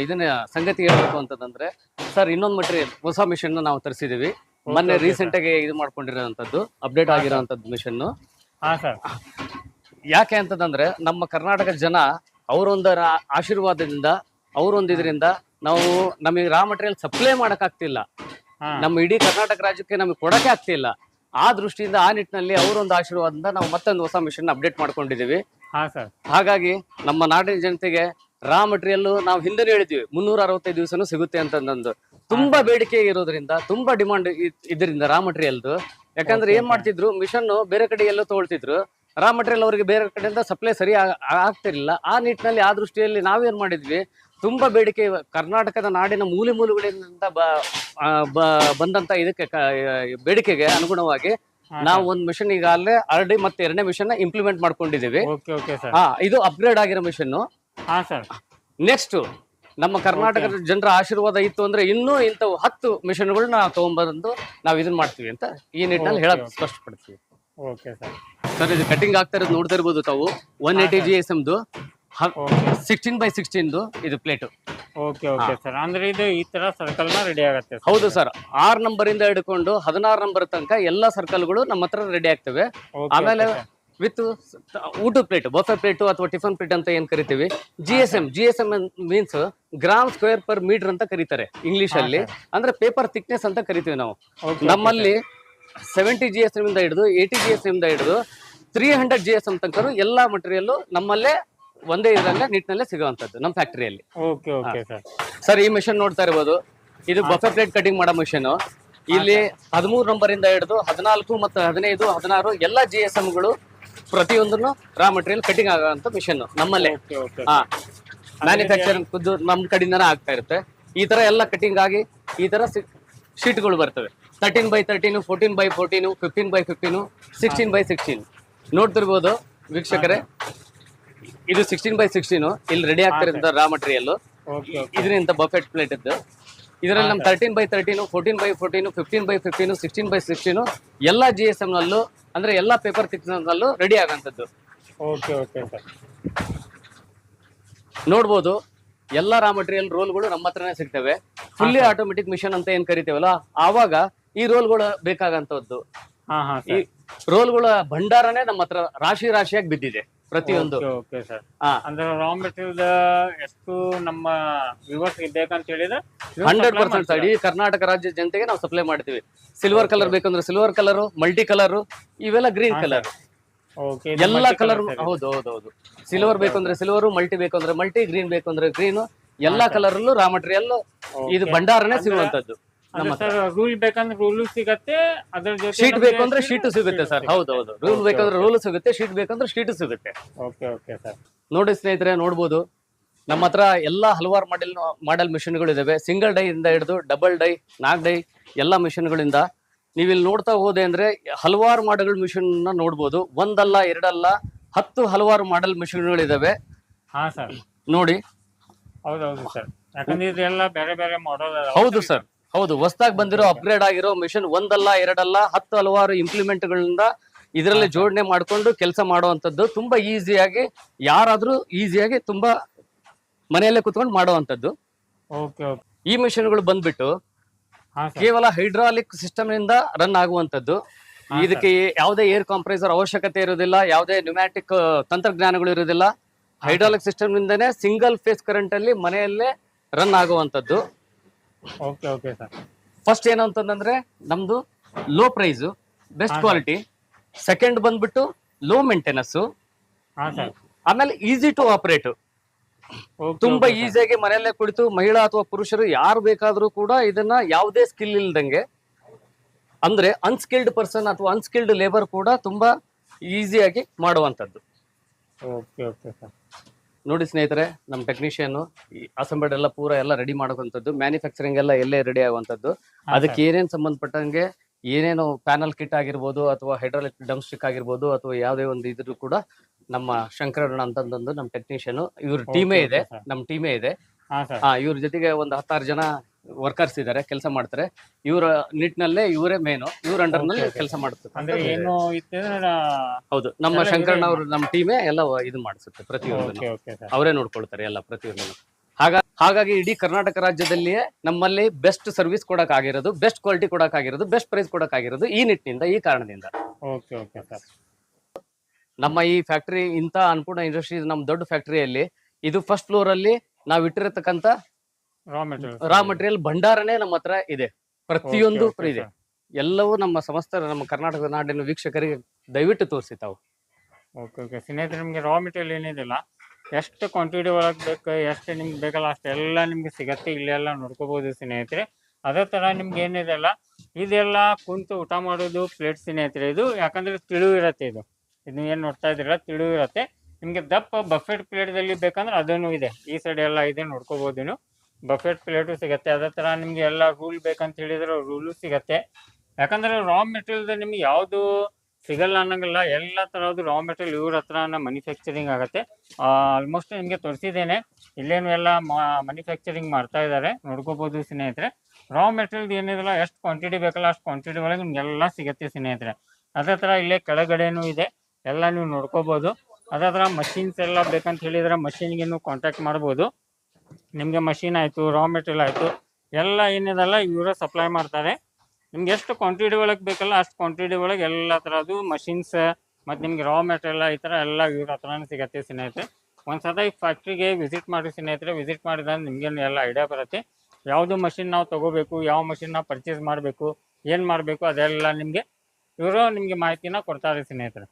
ಇದನ್ನ ಸಂಗತಿ ಹೇಳ್ಬೇಕು ಅಂತಂದ್ರೆ ಸರ್ ಇನ್ನೊಂದು ಮಟೀರಿಯಲ್ ಹೊಸ ಮಿಷಿನ್ ನಾವು ತರಿಸಿದೀವಿ ಮೊನ್ನೆ. ರೀಸೆಂಟ್ ಆಗಿ ಇದು ಮಾಡ್ಕೊಂಡಿರೋಂಥದ್ದು ಅಪ್ಡೇಟ್ ಆಗಿರೋಂಥದ್ದು ಮಿಷನ್ ಹಾ ಸರ್ ಯಾಕೆ ಅಂತಂದ್ರೆ ನಮ್ಮ ಕರ್ನಾಟಕ ಜನ ಅವರೊಂದರ ಆಶೀರ್ವಾದದಿಂದ ಅವರೊಂದು ಇದರಿಂದ ನಾವು ನಮಗೆ ರಾ ಮಟೀರಿಯಲ್ ಸಪ್ಲೈ ಮಾಡಕ್ ಆಗ್ತಿಲ್ಲ ನಮ್ಮ ಇಡೀ ಕರ್ನಾಟಕ ರಾಜ್ಯಕ್ಕೆ ನಮಗೆ ಕೊಡಕ್ಕೆ ಆಗ್ತಿಲ್ಲ. ಆ ದೃಷ್ಟಿಯಿಂದ ಆ ನಿಟ್ಟಿನಲ್ಲಿ ಅವರೊಂದು ಆಶೀರ್ವಾದದಿಂದ ನಾವು ಮತ್ತೊಂದು ಹೊಸ ಮಿಷನ್ ಅಪ್ಡೇಟ್ ಮಾಡ್ಕೊಂಡಿದೀವಿ ಹಾಂ ಸರ್ ಹಾಗಾಗಿ ನಮ್ಮ ನಾಡಿನ ಜನತೆಗೆ ರಾ ಮಟೀರಿಯಲ್ ನಾವು ಹಿಂದೆ ಹೇಳಿದ್ವಿ ಮುನ್ನೂರ ಅರವತ್ತೈದು ದಿವಸನೂ ಸಿಗುತ್ತೆ ಅಂತಂದು ತುಂಬಾ ಬೇಡಿಕೆ ಇರೋದ್ರಿಂದ ತುಂಬಾ ಡಿಮಾಂಡ್ ಇದರಿಂದ ರಾ ಮಟೀರಿಯಲ್ದು ಯಾಕಂದ್ರೆ ಏನ್ ಮಾಡ್ತಿದ್ರು ಮಿಷನ್ ಬೇರೆ ಕಡೆ ಎಲ್ಲೋ ತಗೊಳ್ತಿದ್ರು. ರಾ ಮಟೀರಿಯಲ್ ಅವರಿಗೆ ಬೇರೆ ಕಡೆಯಿಂದ ಸಪ್ಲೈ ಸರಿ ಆಗ್ತಿರ್ಲಿಲ್ಲ. ಆ ನಿಟ್ಟಿನಲ್ಲಿ ಆ ದೃಷ್ಟಿಯಲ್ಲಿ ನಾವೇನ್ ಮಾಡಿದ್ವಿ ತುಂಬಾ ಬೇಡಿಕೆ ಕರ್ನಾಟಕದ ನಾಡಿನ ಮೂಲೆ ಮೂಲೆಗಳಿಂದ ಬಂದಂತ ಇದಕ್ಕೆ ಬೇಡಿಕೆಗೆ ಅನುಗುಣವಾಗಿ ನಾವು ಒಂದು ಮಿಷನ್ ಈಗಾಗಲೇ ಆರ್ಡಿ ಮತ್ತೆ ಎರಡನೇ ಮಿಷನ್ ಇಂಪ್ಲಿಮೆಂಟ್ ಹಾ ಇದು ಅಪ್ಗ್ರೇಡ್ ಆಗಿರೋ ಮಿಷನ್ ನೆಕ್ಸ್ಟ್ ನಮ್ಮ ಕರ್ನಾಟಕದ ಜನರ ಆಶೀರ್ವಾದ ಇತ್ತು ಅಂದ್ರೆ ಇನ್ನೂ ಇಂಥವು ಹತ್ತು ಮಿಷನ್ಗಳನ್ನ ನಾವು ತಗೊಂಡ್ಬಂದು ನಾವು ಇದನ್ನ ಮಾಡ್ತೀವಿ ಅಂತ ಈ ನಿಟ್ಟಿನಲ್ಲಿ ಹೇಳಕ್. ಸ್ಪಷ್ಟಪಡ್ತೀವಿ ಓಕೆ ಸರ್ ಸರ್ ಇದು ಕಟಿಂಗ್ ಆಗ್ತಾ ಇರೋದು ನೋಡ್ತಾ ಇರ್ಬೋದು ತಾವು. ಒನ್ ಏಯ್ಟಿ ಜಿ ಎಸ್ ಎಮ್ದು ಸಿಕ್ಸ್ಟೀನ್ ಬೈ ಸಿಕ್ಸ್ಟೀನ್ದು ಇದು ಪ್ಲೇಟು ಓಕೆ ಓಕೆ ಸರ್ ಅಂದ್ರೆ ಇದು ಈ ತರ ಸರ್ಕಲ್ನ ರೆಡಿ ಆಗುತ್ತೆ ಹೌದು ಸರ್ ಆರ್ ನಂಬರ್ ಇಂದ ಹಿಡ್ಕೊಂಡು ಹದಿನಾರು ನಂಬರ್ ತನಕ ಎಲ್ಲಾ ಸರ್ಕಲ್ಗಳು ನಮ್ಮ ಹತ್ರ ರೆಡಿ ಆಗ್ತವೆ. ಆಮೇಲೆ. ವಿತ್ ಊಟದ ಪ್ಲೇಟ್ ಬಫೆ ಪ್ಲೇಟ್ ಅಥವಾ ಟಿಫನ್ ಪ್ಲೇಟ್ ಅಂತ ಏನ್ ಕರಿತೀವಿ? G S M G S M means gram square per meter ಅಂತ ಕರೀತಾರೆ ಇಂಗ್ಲಿಷ್ ಅಲ್ಲಿ ಅಂದ್ರೆ ಪೇಪರ್ ಥಿಕ್ನೆಸ್ ಅಂತ ಕರಿತೀವಿ ನಾವು. ನಮ್ಮಲ್ಲಿ ಸೆವೆಂಟಿ ಜಿ ಎಸ್ ಎಂ ಇಂದ ಹಿಡಿದು ಏಯ್ಟಿ ಜಿ ಎಸ್ ಎಂ ಇಂದ ಹಿಡಿದು three hundred G S M ತನಕ ಎಲ್ಲಾ ಮಟೀರಿಯಲ್ ನಮ್ಮಲ್ಲೇ ಒಂದೇ ಇದರಲ್ಲೇ ನಿಟ್ಟಿನಲ್ಲೇ ಸಿಗುವಂತದ್ದು ನಮ್ಮ ಫ್ಯಾಕ್ಟರಿಯಲ್ಲಿ ಓಕೆ ಓಕೆ ಸರ್ ಈ ಮಿಷನ್ ನೋಡ್ತಾ ಇರ್ಬೋದು. ಇದು ಬಫೆ ಪ್ಲೇಟ್ ಕಟಿಂಗ್ ಮಾಡೋ ಮಿಷನ್ ಇಲ್ಲಿ ಹದಿಮೂರು ನಂಬರ್ ಇಂದ ಹಿಡಿದು ಹದಿನಾಲ್ಕು ಮತ್ತು ಹದಿನೈದು ಹದಿನಾರು ಎಲ್ಲ ಜಿ ಎಸ್ಗಳು ಪ್ರತಿಯೊಂದನ್ನು ರಾ ಮೆಟೀರಿಯಲ್ ಕಟಿಂಗ್ ಆಗುವಂತ ಮಿಷನ್ ನಮ್ಮಲ್ಲೇ. ಹಾ. ಮ್ಯಾನುಫ್ಯಾಕ್ಚರಿಂಗ್ ಖುದ್ದು ನಮ್ ಕಡೆಯಿಂದನೇ ಆಗ್ತಾ ಇರುತ್ತೆ. ಈ ತರ ಎಲ್ಲ ಕಟಿಂಗ್ ಆಗಿ ಈ ತರ ಶೀಟ್ಗಳು ಬರ್ತವೆ. Thirteen by thirteen fourteen by fourteen fifteen by fifteen sixteen by sixteen ನೋಡ್ತಿರ್ಬೋದು ವೀಕ್ಷಕರೇ. ಇದು ಸಿಕ್ಸ್ಟೀನ್ ಬೈ ಸಿಕ್ಸ್ಟೀನು ಇಲ್ಲಿ ರೆಡಿ ಆಗ್ತಿರೋದು ರಾ ಮಟೀರಿಯಲ್ ಇದರಿಂದ ಬಫೆಟ್ ಪ್ಲೇಟ್ ಇದ್ದು. ಇದರಲ್ಲಿ ನಮ್ಮ thirteen by thirteen fourteen by fourteen fifteen by fifteen sixteen by sixteen ಎಲ್ಲ ಜಿ ಎಸ್ ಎಮ್ನಲ್ಲೂ ಅಂದ್ರೆ ಎಲ್ಲ ಪೇಪರ್ ತಿಕ್ಸ್ನಲ್ಲೂ ರೆಡಿ ಆಗೋಂಥದ್ದು. ಓಕೆ ಓಕೆ ಸರ್ ನೋಡ್ಬೋದು ಎಲ್ಲ ರಾ ಮಟೀರಿಯಲ್ ರೋಲ್ಗಳು ನಮ್ಮ ಹತ್ರನೇ ಸಿಗ್ತವೆ. ಫುಲ್ಲಿ ಆಟೋಮೆಟಿಕ್ ಮಿಷನ್ ಅಂತ ಏನ್ ಕರಿತೇವಲ್ಲ ಆವಾಗ ಈ ರೋಲ್ಗಳು ಬೇಕಾಗಂತದ್ದು ಹಾ ಹಾ ಈ ರೋಲ್ಗಳ ಭಂಡಾರನೇ ನಮ್ಮ ಹತ್ರ ರಾಶಿ ರಾಶಿಯಾಗಿ ಬಿದ್ದಿದೆ. ಪ್ರತಿಯೊಂದು. ಓಕೆ ಸರ್ ಹಾ ಅಂದ್ರೆ ರಾ ಮೆಟೀರಿಯಲ್ ಎಷ್ಟು ನಮ್ಮ ವಿವರ್ಸ್ ಬೇಕಂತ ಹೇಳಿದ್ರೆ ಹಂಡ್ರೆಡ್ ಪರ್ಸೆಂಟ್ ಸರ್? ಕರ್ನಾಟಕ ರಾಜ್ಯ ಜನತೆಗೆ ನಾವು ಸಪ್ಲೈ ಮಾಡ್ತೀವಿ. ಸಿಲ್ವರ್ ಕಲರ್ ಬೇಕಂದ್ರೆ ಸಿಲ್ವರ್ ಕಲರ್ ಮಲ್ಟಿ ಕಲರ್ ಇವೆಲ್ಲ ಗ್ರೀನ್ ಕಲರ್ ಓಕೆ ಎಲ್ಲಾ ಕಲರ್ ಹೌದು ಹೌದು ಹೌದು. ಸಿಲ್ವರ್ ಬೇಕಂದ್ರೆ ಸಿಲ್ವರ್ ಮಲ್ಟಿ ಬೇಕಂದ್ರೆ ಮಲ್ಟಿ ಗ್ರೀನ್ ಬೇಕಂದ್ರೆ ಗ್ರೀನ್ ಎಲ್ಲಾ ಕಲರ್ ಅಲ್ಲೂ ರಾ ಮಟೀರಿಯಲ್ ಇದು ಭಂಡಾರನೇ ಸಿಗುವಂತದ್ದು ಸರ್ ರೂಲ್ ಬೇಕಂದ್ರೆ ರೂಲ್ ಸಿಗತ್ತೆ ಅದ್ರ ಜೊತೆ ಶೀಟ್ ಬೇಕು ಅಂದ್ರೆ ಶೀಟ್ ಸಿಗುತ್ತೆ ಸರ್. ಹೌದು ಹೌದು. ರೂಲ್ ಬೇಕಂದ್ರೆ ರೂಲ್ ಸಿಗುತ್ತೆ ಶೀಟ್ ಬೇಕಂದ್ರೆ ಶೀಟ್ ಸಿಗುತ್ತೆ. ಓಕೆ ಓಕೆ ಸರ್ ನೋಡಿ ಸ್ನೇಹಿತರೆ ನೋಡ್ಬೋದು. ನಮ್ಮ ಹತ್ರ ಎಲ್ಲಾ ಹಲವಾರು ಮಾಡೆಲ್ ಮಾಡೆಲ್ ಮಿಷಿನ್ಗಳು ಇದಾವೆ. ಸಿಂಗಲ್ ಡೈ ಇಂದ ಹಿಡಿದು ಡಬಲ್ ಡೈ ನಾಲ್ಕು ಡೈ ಎಲ್ಲ ಮಿಷಿನ್ಗಳಿಂದ ನೀವು ಇಲ್ಲಿ ನೋಡ್ತಾ ಹೋದೆ ಅಂದ್ರೆ ಹಲವಾರು ಮಾಡೆಲ್ ಮಿಷಿನ್ ನೋಡ್ಬೋದು. ಒಂದಲ್ಲ ಎರಡಲ್ಲ ಹತ್ತು ಹಲವಾರು ಮಾಡೆಲ್ ಮಿಷಿನ್ಗಳಿದಾವೆ ಹಾ ಸರ್ ನೋಡಿ. ಹೌದೌದು ಸರ್ ಯಾಕಂದ್ರೆ ಇದೆಲ್ಲ ಬೇರೆ ಬೇರೆ ಮಾಡಲ್ ಹೌದು ಸರ್ ಹೌದು ಹೊಸದಾಗಿ ಬಂದಿರೋ ಅಪ್ಗ್ರೇಡ್ ಆಗಿರೋ ಮಿಷನ್ ಒಂದಲ್ಲ ಎರಡಲ್ಲ ಹತ್ತು ಹಲವಾರು ಇಂಪ್ಲಿಮೆಂಟ್ಗಳಿಂದ ಇದರಲ್ಲಿ ಜೋಡಣೆ ಮಾಡ್ಕೊಂಡು ಕೆಲಸ ಮಾಡುವಂಥದ್ದು ತುಂಬಾ ಈಸಿಯಾಗಿ ಯಾರಾದ್ರೂ ಈಸಿಯಾಗಿ ತುಂಬಾ ಮನೆಯಲ್ಲೇ ಕುತ್ಕೊಂಡು ಮಾಡುವಂಥದ್ದು. ಈ ಮಿಷನ್ಗಳು ಬಂದ್ಬಿಟ್ಟು ಕೇವಲ ಹೈಡ್ರಾಲಿಕ್ ಸಿಸ್ಟಮ್ನಿಂದ ರನ್ ಆಗುವಂತದ್ದು ಇದಕ್ಕೆ ಯಾವುದೇ ಏರ್ ಕಾಂಪ್ರೆಸರ್ ಅವಶ್ಯಕತೆ ಇರೋದಿಲ್ಲ ಯಾವುದೇ ನ್ಯೂಮ್ಯಾಟಿಕ್ ತಂತ್ರಜ್ಞಾನಗಳು ಇರೋದಿಲ್ಲ ಹೈಡ್ರಾಲಿಕ್ ಸಿಸ್ಟಮ್ ನಿಂದನೇ ಸಿಂಗಲ್ ಫೇಸ್ ಕರೆಂಟ್ ಅಲ್ಲಿ ಮನೆಯಲ್ಲೇ ರನ್ ಆಗುವಂತದ್ದು ಓಕೆ ಓಕೆ ಸರ್ ಫಸ್ಟ್ ಏನು ಅಂತಂದ್ರೆ ನಮ್ದು low price best quality second ಬಂದ್ಬಿಟ್ಟು ಲೋ ಮೇಂಟೆನೆನ್ಸ್ ಹಾ ಸರ್ ಆಮೇಲೆ ಈಸಿ ಟು ಆಪರೇಟ್ ತುಂಬಾ ಈಸಿಯಾಗಿ ಮನೆಯಲ್ಲೇ ಕುಳಿತು ಮಹಿಳಾ ಅಥವಾ ಪುರುಷರು ಯಾರು ಬೇಕಾದ್ರೂ ಕೂಡ ಇದನ್ನ ಯಾವುದೇ ಸ್ಕಿಲ್ ಇಲ್ದಂಗೆ ಅಂದ್ರೆ ಅನ್ಸ್ಕಿಲ್ಡ್ ಪರ್ಸನ್ ಅಥವಾ ಅನ್ಸ್ಕಿಲ್ಡ್ ಲೇಬರ್ ಕೂಡ ತುಂಬಾ ಈಸಿಯಾಗಿ ಮಾಡುವಂತದ್ದು ಓಕೆ ಓಕೆ ಸರ್ ನೋಡಿ ಸ್ನೇಹಿತರೆ ನಮ್ಮ ಟೆಕ್ನಿಷಿಯನ್ ಅಸೆಂಬಲ್ಡ್ ಎಲ್ಲ ಪೂರ ಎಲ್ಲ ರೆಡಿ ಮಾಡುವಂಥದ್ದು ಮ್ಯಾನುಫ್ಯಾಕ್ಚರಿಂಗ್ ಎಲ್ಲ ಎಲ್ಲೇ ರೆಡಿ ಆಗುವಂಥದ್ದು. ಅದಕ್ಕೆ ಏನೇನು ಸಂಬಂಧಪಟ್ಟಂಗೆ ಏನೇನು ಪ್ಯಾನಲ್ ಕಿಟ್ ಆಗಿರ್ಬೋದು ಅಥವಾ ಹೈಡ್ರಾಲಿಕ್ ಡಮ್ ಸ್ಟಿಕ್ ಆಗಿರ್ಬೋದು ಅಥವಾ ಯಾವುದೇ ಒಂದು ಇದ್ರು ಕೂಡ ನಮ್ಮ ಶಂಕರಣ್ಣ ಅಂತಂದು ನಮ್ಮ ಟೆಕ್ನಿಷಿಯನ್ ಇವ್ರ ಟೀಮೇ ಇದೆ. ನಮ್ಮ ಟೀಮೇ ಇದೆ. ಇವ್ರ ಜೊತೆಗೆ ಒಂದು ಹತ್ತಾರು ಜನ ವರ್ಕರ್ಸ್ ಇದ್ದಾರೆ ಕೆಲಸ ಮಾಡ್ತಾರೆ. ಇವರ ನಿಟ್ಟಿನಲ್ಲೇ ಇವರೇ ಮೇನು ಇವ್ರ ಅಂಡರ್ನಲ್ಲಿ. ಕೆಲಸ ಅಂದ್ರೆ ಮಾಡುತ್ತೆ ಏನು ಇತ್ತಂದ್ರೆ ಹೌದು ನಮ್ಮ ಶಂಕರಣ್ಣ ಅವರು ನಮ್ಮ ಟೀಮೇ ಎಲ್ಲ ಇದು ಮಾಡಿಸುತ್ತೆ ಪ್ರತಿಯೊಂದು ಓಕೆ ಓಕೆ ಸರ್ ಅವರೇ ನೋಡ್ಕೊಳ್ತಾರೆ ಎಲ್ಲ ಪ್ರತಿಯೊಂದನ್ನು ಹಾಗ ಹಾಗಾಗಿ ಇಡೀ ಕರ್ನಾಟಕ ರಾಜ್ಯದಲ್ಲಿಯೇ ನಮ್ಮಲ್ಲಿ ಬೆಸ್ಟ್ ಸರ್ವಿಸ್ ಕೊಡಕ್ ಆಗಿರೋದು ಬೆಸ್ಟ್ ಕ್ವಾಲಿಟಿ ಕೊಡಕ್ ಆಗಿರೋದು ಬೆಸ್ಟ್ ಪ್ರೈಸ್ ಕೊಡಕ್ ಆಗಿರೋದು ಈ ನಿಟ್ಟಿನಿಂದ ಈ ಕಾರಣದಿಂದ. ಓಕೆ ಓಕೆ ಸರ್ ನಮ್ಮ ಈ ಫ್ಯಾಕ್ಟರಿ ಇಂತ ಅನ್ಪೂರ್ಣ ಇಂಡಸ್ಟ್ರೀಸ್ ನಮ್ಮ ದೊಡ್ಡ ಫ್ಯಾಕ್ಟರಿಯಲ್ಲಿ ಇದು ಫಸ್ಟ್ ಫ್ಲೋರ್ ಅಲ್ಲಿ ನಾವು ಇಟ್ಟಿರತಕ್ಕಂತ ರಾ ಮೆಟೀರಿಯಲ್ ರಾ ಮಟೀರಿಯಲ್ ಭಂಡಾರನೇ ನಮ್ಮ ಹತ್ರ ಇದೆ. ಪ್ರತಿಯೊಂದು ಇದೆ. ಎಲ್ಲವೂ ನಮ್ಮ ಸಮಸ್ತ ನಮ್ಮ ಕರ್ನಾಟಕದ ನಾಡಿನ ವೀಕ್ಷಕರಿಗೆ ದಯವಿಟ್ಟು ತೋರಿಸಿ ತಾವು. ಓಕೆ ಓಕೆ ಸ್ನೇಹಿತರೆ ನಿಮಗೆ ರಾ ಮೆಟೀರಿಯಲ್ ಏನಿದಿಲ್ಲ ಎಷ್ಟು ಕ್ವಾಂಟಿಟಿ ಒಳಗೆ ಬೇಕು ಎಷ್ಟು ನಿಮ್ಗೆ ಬೇಕಲ್ಲ ಅಷ್ಟೆಲ್ಲ ನಿಮ್ಗೆ ಸಿಗತ್ತೆ. ಇಲ್ಲೆಲ್ಲ ನೋಡ್ಕೋಬಹುದು ಸ್ನೇಹಿತರೆ. ಅದೇ ಥರ ನಿಮ್ಗೆ ಏನಿದೆಲ್ಲ ಇದೆಲ್ಲ ಕುಂತು ಊಟ ಮಾಡೋದು ಪ್ಲೇಟ್ ಸ್ನೇಹಿತರೆ. ಇದು ಯಾಕಂದ್ರೆ ತಿಳಿವು ಇರತ್ತೆ ಇದು. ಇದು ಏನು ನೋಡ್ತಾ ಇದ್ದೀರಲ್ಲ ತಿಳಿವು ಇರತ್ತೆ. ನಿಮಗೆ ದಪ್ಪ ಬಫೆಟ್ ಪ್ಲೇಟ್ದಲ್ಲಿ ಬೇಕಂದ್ರೆ ಅದನ್ನು ಇದೆ. ಈ ಸೈಡ್ ಎಲ್ಲ ಇದೆ ನೋಡ್ಕೋಬೋದು ನೀವು. ಬಫೆಟ್ ಪ್ಲೇಟು ಸಿಗುತ್ತೆ. ಅದೇ ಥರ ನಿಮಗೆ ಎಲ್ಲ ರೂಲ್ ಬೇಕಂತ ಹೇಳಿದ್ರೆ ರೂಲು ಸಿಗುತ್ತೆ. ಯಾಕಂದ್ರೆ ರಾ ಮೆಟೀರಿಯಲ್ ನಿಮ್ಗೆ ಯಾವುದು ಸಿಗಲ್ಲ ಅನ್ನೋಂಗಿಲ್ಲ. ಎಲ್ಲ ಥರದ್ದು ರಾ ಮೆಟೀರಿಯಲ್ ಇವ್ರ ಹತ್ರ ಮ್ಯಾನುಫ್ಯಾಕ್ಚರಿಂಗ್ ಆಗುತ್ತೆ. ಆಲ್ಮೋಸ್ಟ್ ನಿಮಗೆ ತೋರಿಸಿದ್ದೇನೆ. ಇಲ್ಲೇನು ಎಲ್ಲ ಮ್ಯಾನುಫ್ಯಾಕ್ಚರಿಂಗ್ ಮಾಡ್ತಾ ಇದ್ದಾರೆ ನೋಡ್ಕೋಬೋದು ಸ್ನೇಹಿತರೆ. ರಾ ಮೆಟೀರಿಯಲ್ ಏನಿದೆಲ್ಲ ಎಷ್ಟು ಕ್ವಾಂಟಿಟಿ ಬೇಕಲ್ಲ ಅಷ್ಟು ಕ್ವಾಂಟಿಟಿ ಒಳಗೆ ನಿಮಗೆಲ್ಲ ಸಿಗುತ್ತೆ ಸ್ನೇಹಿತರೆ. ಅದೇ ಥರ ಇಲ್ಲೇ ಕೆಳಗಡೆನೂ ಇದೆ. ಎಲ್ಲ ನೀವು ನೋಡ್ಕೋಬೋದು. ಅದೇ ಥರ ಮಷಿನ್ಸ್ ಎಲ್ಲ ಬೇಕಂತ ಹೇಳಿದ್ರೆ ಮಷಿನ್ಗೆ ನೀವು ಕಾಂಟ್ಯಾಕ್ಟ್ ಮಾಡ್ಬೋದು. ನಿಮಗೆ ಮಷಿನ್ ಆಯಿತು ರಾ ಮೆಟೀರಿಯಲ್ ಆಯಿತು, ಎಲ್ಲ ಏನಿದೆಲ್ಲ ಇವರೇ ಸಪ್ಲೈ ಮಾಡ್ತಾರೆ. ನಿಮ್ಗೆ ಎಷ್ಟು ಕ್ವಾಂಟಿಟಿ ಒಳಗೆ ಬೇಕಲ್ಲ ಅಷ್ಟು ಕ್ವಾಂಟಿಟಿ ಒಳಗೆ ಎಲ್ಲ ಥರದ್ದು ಮಷಿನ್ಸ್ ಮತ್ತು ನಿಮಗೆ ರಾ ಮೆಟೀರಿಯಲ್ ಈ ಥರ ಎಲ್ಲ ಇವ್ರ ಹತ್ರನೇ ಸಿಗತ್ತೆ ಸ್ನೇಹಿತರೆ. ಒಂದು ಸಲ ಈ ಫ್ಯಾಕ್ಟ್ರಿಗೆ ವಿಸಿಟ್ ಮಾಡಿ ಸ್ನೇಹಿತರೆ ವಿಸಿಟ್ ಮಾಡಿದಾಗ ನಿಮಗೆ ಎಲ್ಲ ಐಡಿಯಾ ಬರುತ್ತೆ. ಯಾವುದು ಮಷಿನ್ ನಾವು ತೊಗೋಬೇಕು, ಯಾವ ಮಷಿನ್ ನಾವು ಪರ್ಚೇಸ್ ಮಾಡಬೇಕು, ಏನು ಮಾಡಬೇಕು ಅದೆಲ್ಲ ನಿಮಗೆ ಇವರು ನಿಮಗೆ ಮಾಹಿತಿನ ಕೊಡ್ತಾರೆ ಸ್ನೇಹಿತರೆ.